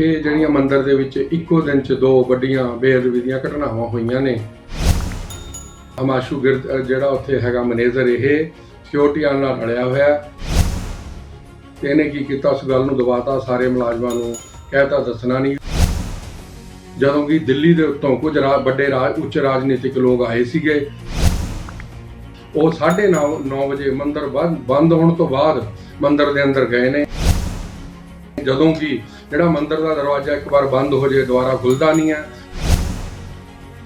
ਇਹ ਜਿਹੜੀਆਂ ਮੰਦਿਰ ਦੇ ਵਿੱਚ ਇੱਕੋ ਦਿਨ 'ਚ ਦੋ ਵੱਡੀਆਂ ਬੇਅਦਬੀ ਦੀਆਂ ਘਟਨਾਵਾਂ ਹੋਈਆਂ ਨੇ। ਹਮਾਸ਼ੂ ਗਿਰਦ ਜਿਹੜਾ ਉੱਥੇ ਹੈਗਾ ਮੈਨੇਜਰ, ਇਹ ਸਿਕਿਉਰਿਟੀ ਨਾਲ ਰਲਿਆ ਹੋਇਆ। ਤੇ ਇਹਨੇ ਕੀ ਕੀਤਾ? ਉਸ ਗੱਲ ਨੂੰ ਦਬਾਤਾ, ਸਾਰੇ ਮੁਲਾਜ਼ਮਾਂ ਨੂੰ ਕਹਿਤਾ ਦੱਸਣਾ ਨਹੀਂ। ਜਦੋਂ ਕਿ ਦਿੱਲੀ ਦੇ ਉੱਤੋਂ ਕੁਝ ਰਾ- ਵੱਡੇ ਰਾਜ ਉੱਚ ਰਾਜਨੀਤਿਕ ਲੋਕ ਆਏ ਸੀਗੇ। ਉਹ 9:30 ਵਜੇ ਮੰਦਰ ਬੰਦ ਬੰਦ ਹੋਣ ਤੋਂ ਬਾਅਦ ਮੰਦਰ ਦੇ ਅੰਦਰ ਗਏ ਨੇ। ਜਦੋਂ ਕਿ ਜਿਹੜਾ ਮੰਦਿਰ ਦਾ ਦਰਵਾਜ਼ਾ ਇੱਕ ਵਾਰ ਬੰਦ ਹੋ ਜੇ ਦੁਬਾਰਾ ਖੁੱਲਦਾ ਨਹੀਂ ਹੈ।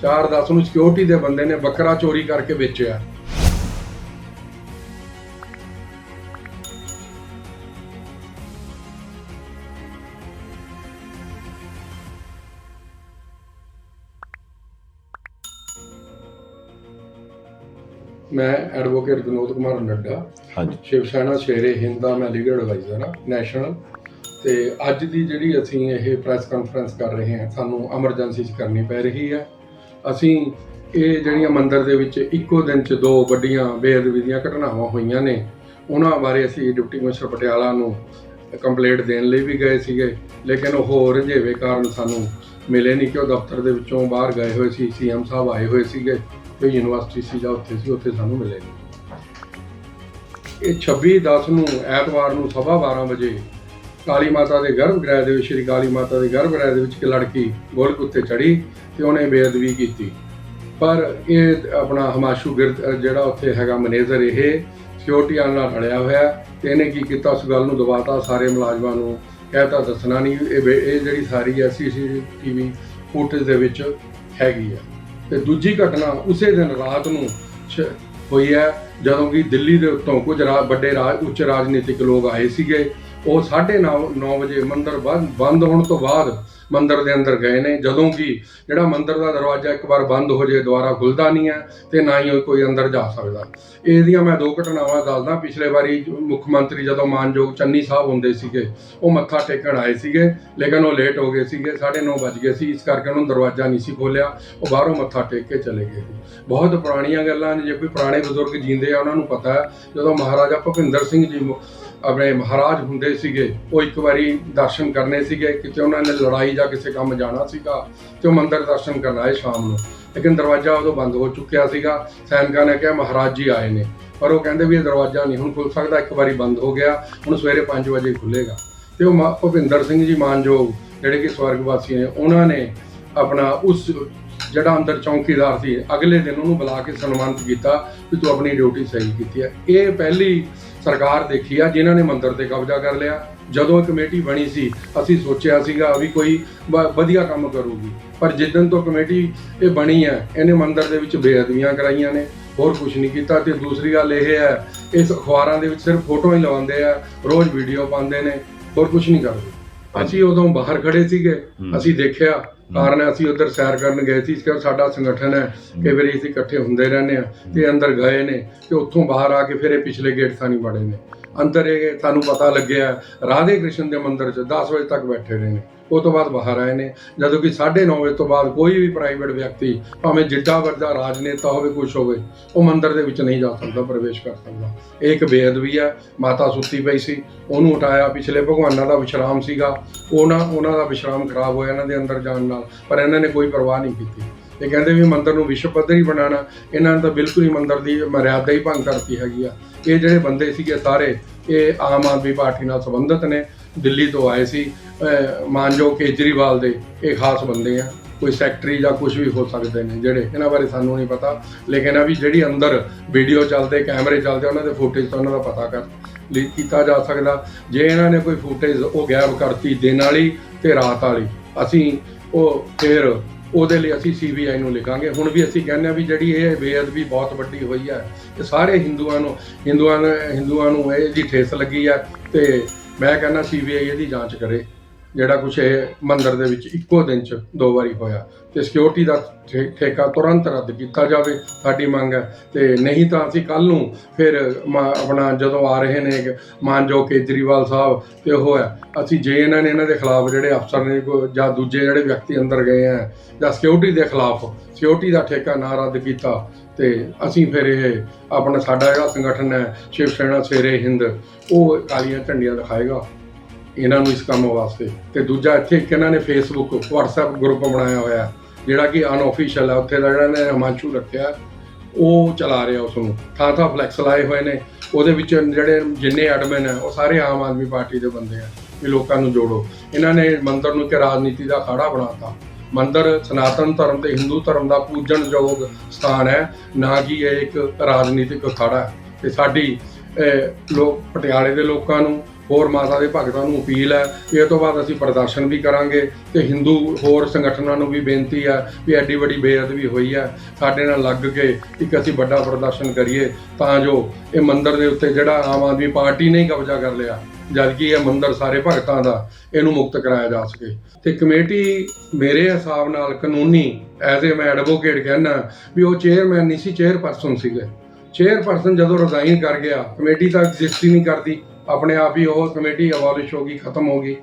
4:10 ਨੂੰ ਸਿਕਿਉਰਿਟੀ ਦੇ ਬੰਦੇ ਨੇ ਬੱਕਰਾ ਚੋਰੀ ਕਰਕੇ ਵੇਚਿਆ। ਮੈਂ ਐਡਵੋਕੇਟ ਵਿਨੋਦ ਕੁਮਾਰ ਨੱਡਾ ਹਾਂਜੀ। ਸ਼ਿਵ ਸੈਨਾ ਸ਼ੇਰੇ ਹਿੰਦ ਦਾ ਮੈਂ ਲੀਗਲ ਐਡਵਾਈਜ਼ਰ ਹਾਂ ਨੈਸ਼ਨਲ ਤੇ ਅੱਜ ਦੀ ਜਿਹੜੀ ਅਸੀਂ ਇਹ ਪ੍ਰੈਸ ਕਾਨਫਰੰਸ ਕਰ ਰਹੇ ਹਾਂ, ਸਾਨੂੰ ਐਮਰਜੈਂਸੀ 'ਚ ਕਰਨੀ ਪੈ ਰਹੀ ਹੈ। ਅਸੀਂ ਇਹ ਜਿਹੜੀਆਂ ਮੰਦਰ ਦੇ ਵਿੱਚ ਇੱਕੋ ਦਿਨ 'ਚ ਦੋ ਵੱਡੀਆਂ ਬੇਅਦਬੀ ਦੀਆਂ ਘਟਨਾਵਾਂ ਹੋਈਆਂ ਨੇ, ਉਹਨਾਂ ਬਾਰੇ ਅਸੀਂ ਡਿਪਟੀ ਕਮਿਸ਼ਨਰ ਪਟਿਆਲਾ ਨੂੰ ਕੰਪਲੇਂਟ ਦੇਣ ਲਈ ਵੀ ਗਏ ਸੀਗੇ, ਲੇਕਿਨ ਉਹ ਰੰਝੇਵੇ ਕਾਰਨ ਸਾਨੂੰ ਮਿਲੇ ਨਹੀਂ ਕਿ ਉਹ ਦਫ਼ਤਰ ਦੇ ਵਿੱਚੋਂ ਬਾਹਰ ਗਏ ਹੋਏ ਸੀ, ਸੀਐਮ ਸਾਹਿਬ ਆਏ ਹੋਏ ਸੀਗੇ ਕੋਈ ਯੂਨੀਵਰਸਿਟੀ ਸੀ ਜਾਂ ਉੱਥੇ ਸੀ, ਉੱਥੇ ਸਾਨੂੰ ਮਿਲੇ ਨਹੀਂ। ਇਹ 26 10 ਨੂੰ ਐਤਵਾਰ ਨੂੰ ਸਵਾ 12 ਵਜੇ ਕਾਲੀ ਮਾਤਾ ਦੇ ਗਰਭ ਗ੍ਰਹਿ ਦੇ ਵਿੱਚ, ਸ਼੍ਰੀ ਕਾਲੀ ਮਾਤਾ ਦੇ ਗਰਭ ਗ੍ਰਹਿ ਦੇ ਵਿੱਚ ਇੱਕ ਲੜਕੀ ਗੋਲਕ ਉੱਤੇ ਚੜੀ ਤੇ ਉਹਨੇ ਬੇਅਦਬੀ ਕੀਤੀ। ਪਰ ਇਹ ਆਪਣਾ ਹਮਾਸ਼ੂ ਗਿਰਦ ਜਿਹੜਾ ਉੱਥੇ ਹੈਗਾ ਮੈਨੇਜਰ, ਇਹ ਸਿਕਿਉਰਿਟੀ ਨਾਲ ਰਲਿਆ ਹੋਇਆ ਹੈ ਤੇ ਇਹਨੇ ਕੀ ਕੀਤਾ? ਉਸ ਗੱਲ ਨੂੰ ਦਬਾਤਾ, ਸਾਰੇ ਮੁਲਾਜ਼ਮਾਂ ਨੂੰ ਕਹਿਤਾ ਦੱਸਣਾ ਨਹੀਂ, ਇਹ ਬੇ- ਇਹ ਜਿਹੜੀ ਸਾਰੀ ਹੈ ਸੀਸੀਟੀਵੀ ਫੁਟੇਜ ਦੇ ਵਿੱਚ ਹੈਗੀ ਹੈ ਤੇ ਦੂਜੀ ਘਟਨਾ ਉਸੇ ਦਿਨ ਰਾਤ ਨੂੰ ਸ਼- ਹੋਈ ਹੈ, ਜਦੋਂ ਕਿ ਦਿੱਲੀ ਦੇ ਉੱਤੋਂ ਕੁਝ ਰਾ- ਵੱਡੇ ਰਾਜ, ਉੱਚ ਰਾਜਨੀਤਿਕ ਲੋਕ ਆਏ ਸੀਗੇ। ਉਹ 9:30 ਵਜੇ ਮੰਦਰ ਬੰਦ ਹੋਣ ਤੋਂ ਬਾਅਦ ਮੰਦਰ ਦੇ ਅੰਦਰ ਗਏ ਨੇ, ਜਦੋਂ ਕਿ ਜਿਹੜਾ ਮੰਦਰ ਦਾ ਦਰਵਾਜ਼ਾ ਇੱਕ ਵਾਰ ਬੰਦ ਹੋ ਜੇ ਦੁਬਾਰਾ ਖੁੱਲਦਾ ਨਹੀਂ ਹੈ ਤੇ ਨਾ ਹੀ ਕੋਈ ਅੰਦਰ ਜਾ ਸਕਦਾ। ਇਹਦੀਆਂ ਮੈਂ ਦੋ ਘਟਨਾਵਾਂ ਦੱਸਦਾ। ਪਿਛਲੇ ਵਾਰੀ ਮੁੱਖ ਮੰਤਰੀ ਜਦੋਂ ਮਾਨਯੋਗ ਚੰਨੀ ਸਾਹਿਬ ਹੁੰਦੇ ਸੀਗੇ, ਉਹ ਮੱਥਾ ਟੇਕਣ ਆਏ ਸੀਗੇ, ਲੇਕਿਨ ਉਹ ਲੇਟ ਹੋ ਗਏ ਸੀਗੇ 9:30 ਵੱਜ ਗਏ ਸੀ, ਇਸ ਕਰਕੇ ਉਹਨਾਂ ਦਰਵਾਜ਼ਾ ਨਹੀਂ ਸੀ ਖੋਲਿਆ ਉਹ ਬਾਹਰੋਂ ਮੱਥਾ ਟੇਕ ਕੇ ਚਲੇ ਗਏ ਸੀ। ਬਹੁਤ ਪੁਰਾਣੀਆਂ ਗੱਲਾਂ ਨੇ, ਜੇ ਕੋਈ ਪੁਰਾਣੇ ਬਜ਼ੁਰਗ ਜੀਂਦੇ ਆ, ਉਹਨਾਂ ਨੂੰ ਪਤਾ ਹੈ, ਜਦੋਂ ਮਹਾਰਾਜਾ ਭੁਪਿੰਦਰ ਸਿੰਘ ਜੀ ਆਪਣੇ ਮਹਾਰਾਜ ਹੁੰਦੇ ਸੀਗੇ, ਉਹ ਇੱਕ ਵਾਰੀ ਦਰਸ਼ਨ ਕਰਨੇ ਸੀਗੇ, ਕਿਤੇ ਉਹਨਾਂ ਨੇ ਲੜਾਈ ਜਾਂ ਕਿਸੇ ਕੰਮ ਜਾਣਾ ਸੀਗਾ, ਤੇ ਉਹ ਮੰਦਿਰ ਦਰਸ਼ਨ ਕਰਨ ਆਏ ਸ਼ਾਮ ਨੂੰ। ਲੇਕਿਨ ਦਰਵਾਜ਼ਾ ਉਦੋਂ ਬੰਦ ਹੋ ਚੁੱਕਿਆ ਸੀਗਾ, ਸੈਨਿਕਾਂ ਨੇ ਕਿਹਾ ਮਹਾਰਾਜ ਜੀ ਆਏ ਨੇ। ਪਰ ਉਹ ਕਹਿੰਦੇ ਵੀ ਇਹ ਦਰਵਾਜ਼ਾ ਨਹੀਂ, ਹੁਣ ਖੁੱਲ ਸਕਦਾ, ਇੱਕ ਵਾਰੀ ਬੰਦ ਹੋ ਗਿਆ, ਹੁਣ ਸਵੇਰੇ 5 ਵਜੇ ਖੁੱਲੇਗਾ ਤੇ ਉਹ ਮਾ- ਭੁਪਿੰਦਰ ਸਿੰਘ ਜੀ ਮਾਨਯੋਗ, ਜਿਹੜੇ ਕਿ ਸਵਰਗਵਾਸੀ ਨੇ, ਉਹਨਾਂ ਨੇ ਆਪਣਾ ਉਸ ਜਿਹੜਾ ਅੰਦਰ ਚੌਕੀਦਾਰ ਸੀ, ਅਗਲੇ ਦਿਨ ਉਹਨੂੰ ਬੁਲਾ ਕੇ ਸਨਮਾਨਿਤ ਕੀਤਾ ਕਿ ਤੂੰ ਆਪਣੀ ਡਿਊਟੀ ਸਹੀ ਕੀਤੀ ਹੈ। ਇਹ ਪਹਿਲੀ ਸਰਕਾਰ ਦੇਖੀ ਆ, ਜਿਨ੍ਹਾਂ ਨੇ ਮੰਦਿਰ ਤੇ ਕਬਜ਼ਾ ਕਰ ਲਿਆ, ਜਦੋਂ ਇਹ ਕਮੇਟੀ ਬਣੀ ਸੀ, ਅਸੀਂ ਸੋਚਿਆ ਸੀਗਾ ਵੀ ਕੋਈ ਵ- ਵਧੀਆ ਕੰਮ ਕਰੂਗੀ। ਪਰ ਜਿੱਦਣ ਤੋਂ ਕਮੇਟੀ ਇਹ ਬਣੀ ਹੈ ਇਹਨੇ ਮੰਦਿਰ ਦੇ ਵਿੱਚ ਬੇਅਦਬੀਆਂ ਕਰਾਈਆਂ ਨੇ, ਹੋਰ ਕੁਝ ਨਹੀਂ ਕੀਤਾ। ਤੇ ਦੂਸਰੀ ਗੱਲ ਇਹ ਹੈ, ਇਸ ਅਖਬਾਰਾਂ ਦੇ ਵਿੱਚ ਸਿਰਫ ਫੋਟੋ ਹੀ ਲਵਾਉਂਦੇ ਆ, ਰੋਜ਼ ਵੀਡੀਓ ਪਾਉਂਦੇ ਨੇ, ਹੋਰ ਕੁਝ ਨਹੀਂ ਕਰਦੇ। ਅਸੀਂ ਉਦੋਂ ਬਾਹਰ ਖੜੇ ਸੀਗੇ। ਅਸੀਂ ਦੇਖਿਆ ਕਾਰਨ ਅਸੀਂ ਉਧਰ ਸੈਰ ਕਰਨ ਗਏ ਸੀ ਕਿ ਸਾਡਾ ਸੰਗਠਨ ਹੈ ਕਈ ਵਾਰੀ ਅਸੀਂ ਇਕੱਠੇ ਹੁੰਦੇ ਰਹਿੰਦੇ ਆ ਤੇ ਅੰਦਰ ਗਏ ਨੇ ਤੇ ਉੱਥੋਂ ਬਾਹਰ ਆ ਕੇ ਫਿਰ ਇਹ ਪਿਛਲੇ ਗੇਟ ਥਾਣੀ ਬੜੇ ਨੇ। ਅੰਦਰ ਇਹ ਸਾਨੂੰ ਪਤਾ ਲੱਗਿਆ ਰਾਧੇ ਕ੍ਰਿਸ਼ਨ ਦੇ ਮੰਦਿਰ 'ਚ 10 ਵਜੇ ਤੱਕ ਬੈਠੇ ਰਹੇ ਨੇ। ਉਹ ਤੋਂ ਬਾਅਦ ਬਾਹਰ ਆਏ ਨੇ। ਜਦੋਂ ਕਿ 9:30 ਵਜੇ ਤੋਂ ਬਾਅਦ ਕੋਈ ਵੀ ਪ੍ਰਾਈਵੇਟ ਵਿਅਕਤੀ, ਭਾਵੇਂ ਜਿੱਡਾ ਵੱਡਾ ਰਾਜਨੇਤਾ ਹੋਵੇ ਕੁਝ ਹੋਵੇ, ਉਹ ਮੰਦਿਰ ਦੇ ਵਿੱਚ ਨਹੀਂ ਜਾ ਸਕਦਾ, ਪ੍ਰਵੇਸ਼ ਕਰ ਸਕਦਾ। ਇਹ ਇੱਕ ਬੇਅਦਬੀ ਹੈ, ਮਾਤਾ ਸੁੱਤੀ ਪਈ ਸੀ, ਉਹਨੂੰ ਉਠਾਇਆ। ਪਿਛਲੇ ਭਗਵਾਨਾਂ ਦਾ ਵਿਸ਼ਰਾਮ ਸੀਗਾ, ਉਹਨਾਂ ਉਹਨਾਂ ਦਾ ਵਿਸ਼ਰਾਮ ਖਰਾਬ ਹੋਇਆ ਇਹਨਾਂ ਦੇ ਅੰਦਰ ਜਾਣ ਨਾਲ, ਪਰ ਇਹਨਾਂ ਨੇ ਕੋਈ ਪਰਵਾਹ ਨਹੀਂ ਕੀਤੀ। ਇਹ ਕਹਿੰਦੇ ਵੀ ਮੰਦਰ ਨੂੰ ਵਿਸ਼ਵ ਪੱਧਰੀ ਬਣਾਉਣਾ, ਇਹਨਾਂ ਨੇ ਤਾਂ ਬਿਲਕੁਲ ਹੀ ਮੰਦਰ ਦੀ ਮਰਿਆਦਾ ਹੀ ਭੰਗ ਕਰਤੀ ਹੈਗੀ ਆ। ਇਹ ਜਿਹੜੇ ਬੰਦੇ ਸੀਗੇ ਸਾਰੇ, ਇਹ ਆਮ ਆਦਮੀ ਪਾਰਟੀ ਨਾਲ ਸੰਬੰਧਿਤ ਨੇ। ਦਿੱਲੀ ਤੋਂ ਆਏ ਸੀ, ਅਹ ਮਾਨਯੋਗ ਕੇਜਰੀਵਾਲ ਦੇ ਇਹ ਖਾਸ ਬੰਦੇ ਆ, ਕੋਈ ਸੈਕਟਰੀ ਜਾਂ ਕੁਝ ਵੀ ਹੋ ਸਕਦੇ ਨੇ ਜਿਹੜੇ, ਇਹਨਾਂ ਬਾਰੇ ਸਾਨੂੰ ਨਹੀਂ ਪਤਾ, ਲੇਕਿਨ ਆ ਵੀ ਜਿਹੜੀ ਅੰਦਰ ਵੀਡੀਓ ਚੱਲਦੇ ਕੈਮਰੇ ਚੱਲਦੇ, ਉਹਨਾਂ ਦੇ ਫੁਟੇਜ ਤੋਂ ਉਹਨਾਂ ਦਾ ਪਤਾ ਕਰ ਲਈ ਕੀਤਾ ਜਾ ਸਕਦਾ। ਜੇ ਇਹਨਾਂ ਨੇ ਕੋਈ ਫੁਟੇਜ ਉਹ ਗਾਇਬ ਕਰਤੀ ਦਿਨ ਵਾਲੀ ਤੇ ਰਾਤ ਵਾਲੀ, ਅਸੀਂ ਉਹ ਫਿਰ ਉਹਦੇ ਲਈ ਅਸੀਂ ਸੀਬੀਆਈ ਨੂੰ ਲਿਖਾਂਗੇ। ਹੁਣ ਵੀ ਅਸੀਂ ਕਹਿੰਦੇ ਆ ਵੀ ਜਿਹੜੀ ਇਹ ਬੇਅਦਬੀ ਬਹੁਤ ਵੱਡੀ ਹੋਈ ਹੈ, ਇਹ ਸਾਰੇ ਹਿੰਦੂਆਂ ਨੂੰ ਹਿੰਦੂਆਂ ਨੂੰ ਹਿੰਦੂਆਂ ਨੂੰ ਇਹ ਦੀ ਠੇਸ ਲੱਗੀ ਹੈ ਤੇ ਮੈਂ ਕਹਿੰਦਾ ਸੀਬੀਆਈ ਇਹਦੀ ਜਾਂਚ ਕਰੇ। ਜਿਹੜਾ ਕੁਛ ਇਹ ਮੰਦਰ ਦੇ ਵਿੱਚ ਇੱਕੋ ਦਿਨ ਚ ਦੋ ਵਾਰੀ ਹੋਇਆ ਤੇ ਸਿਕਿਉਰਿਟੀ ਦਾ ਠੇ- ਠੇਕਾ ਤੁਰੰਤ ਰੱਦ ਕੀਤਾ ਜਾਵੇ, ਸਾਡੀ ਮੰਗ ਹੈ। ਤੇ ਨਹੀਂ ਤਾਂ ਅਸੀਂ ਕੱਲ ਨੂੰ ਫਿਰ ਮ- ਆਪਣਾ ਜਦੋਂ ਆ ਰਹੇ ਨੇ ਮਾਨਯੋਗ ਕੇਜਰੀਵਾਲ ਸਾਹਿਬ ਤੇ ਉਹ ਹੈ, ਅਸੀਂ ਜੇ ਇਹਨਾਂ ਨੇ ਇਹਨਾਂ ਦੇ ਖਿਲਾਫ ਜਿਹੜੇ ਅਫਸਰ ਨੇ ਜਾਂ ਦੂਜੇ ਜਿਹੜੇ ਵਿਅਕਤੀ ਅੰਦਰ ਗਏ ਆ ਜਾਂ ਸਿਕਿਉਰਿਟੀ ਦੇ ਖਿਲਾਫ ਸਿਕਿਉਰਿਟੀ ਦਾ ਠੇਕਾ ਨਾ ਰੱਦ ਕੀਤਾ, ਤੇ ਅਸੀਂ ਫਿਰ ਇਹ ਆਪਣਾ ਸਾਡਾ ਜਿਹੜਾ ਸੰਗਠਨ ਹੈ ਸ਼ਿਵ ਸੈਨਾ ਸੇਰੇ ਹਿੰਦ, ਉਹ ਕਾਲੀਆਂ ਝੰਡੀਆਂ ਦਿਖਾਏਗਾ। ਇਹਨਾਂ ਨੂੰ ਇਸ ਕੰਮ ਵਾਸਤੇ। ਤੇ ਦੂਜਾ ਇੱਥੇ ਇੱਕ ਇਹਨਾਂ ਨੇ ਫੇਸਬੁੱਕ WhatsApp ਗਰੁੱਪ ਬਣਾਇਆ ਹੋਇਆ, ਜਿਹੜਾ ਕਿ ਅਨਆਫੀਸ਼ੀਅਲ ਹੈ, ਉੱਥੇ ਦਾ ਜਿਹੜਾ ਨੇ ਰਮਾਂਚੂ ਰੱਖਿਆ, ਉਹ ਚਲਾ ਰਿਹਾ ਉਸ ਨੂੰ। ਥਾਂ ਥਾਂ ਫਲੈਕਸ ਲਾਏ ਹੋਏ ਨੇ, ਉਹਦੇ ਵਿੱਚ ਜਿਹੜੇ ਜਿੰਨੇ ਐਡਮਿਨ ਹੈ, ਉਹ ਸਾਰੇ ਆਮ ਆਦਮੀ ਪਾਰਟੀ ਦੇ ਬੰਦੇ ਆ, ਵੀ ਲੋਕਾਂ ਨੂੰ ਜੋੜੋ। ਇਹਨਾਂ ਨੇ ਮੰਦਰ ਨੂੰ ਇੱਕ ਰਾਜਨੀਤੀ ਦਾ ਅਖਾੜਾ ਬਣਾਤਾ। ਮੰਦਰ ਸਨਾਤਨ ਧਰਮ ਤੇ ਹਿੰਦੂ ਧਰਮ ਦਾ ਪੂਜਣਯੋਗ ਸਥਾਨ ਹੈ, ਨਾ ਕਿ ਇਹ ਇੱਕ ਰਾਜਨੀਤਿਕ ਅਖਾੜਾ ਹੈ। ਤੇ ਸਾਡੀ ਲੋਕ, ਪਟਿਆਲੇ ਦੇ ਲੋਕਾਂ ਨੂੰ ਹੋਰ ਮਾਤਾ ਦੇ ਭਗਤਾਂ ਨੂੰ ਅਪੀਲ ਹੈ ਵੀ ਇਹ ਤੋਂ ਬਾਅਦ ਅਸੀਂ ਪ੍ਰਦਰਸ਼ਨ ਵੀ ਕਰਾਂਗੇ ਤੇ ਹਿੰਦੂ ਹੋਰ ਸੰਗਠਨਾਂ ਨੂੰ ਵੀ ਬੇਨਤੀ ਹੈ ਵੀ ਐਡੀ ਵੱਡੀ ਬੇਅਦਬੀ ਹੋਈ ਹੈ। ਸਾਡੇ ਨਾਲ ਲੱਗ ਕੇ ਇੱਕ ਅਸੀਂ ਵੱਡਾ ਪ੍ਰਦਰਸ਼ਨ ਕਰੀਏ ਤਾਂ ਜੋ ਇਹ ਮੰਦਿਰ ਦੇ ਉੱਤੇ ਜਿਹੜਾ ਆਮ ਆਦਮੀ ਪਾਰਟੀ ਨੇ ਕਬਜ਼ਾ ਕਰ ਲਿਆ, ਜਦਕਿ ਇਹ ਮੰਦਿਰ ਸਾਰੇ ਭਗਤਾਂ ਦਾ, ਇਹਨੂੰ ਮੁਕਤ ਕਰਾਇਆ ਜਾ ਸਕੇ। ਤੇ ਕਮੇਟੀ ਮੇਰੇ ਹਿਸਾਬ ਨਾਲ ਕਾਨੂੰਨੀ ਐਜ਼ ਏ ਮੈਂ ਐਡਵੋਕੇਟ ਕਹਿੰਦਾ ਵੀ ਉਹ ਚੇਅਰਮੈਨ ਨਹੀਂ ਸੀ ਚੇਅਰਪਰਸਨ ਸੀਗੇ। ਚੇਅਰਪਰਸਨ ਜਦੋਂ ਰਿਜ਼ਾਈਨ ਕਰ ਗਿਆ, ਕਮੇਟੀ ਤਾਂ ਐਗਜ਼ਿਸਟ ਹੀ ਨਹੀਂ ਕਰਦੀ। ਆਪਣੇ ਆਪ ਹੀ ਉਹ ਕਮੇਟੀ ਅਬਾਲਿਸ਼ ਹੋ ਗਈ, ਖਤਮ ਹੋ ਗਈ।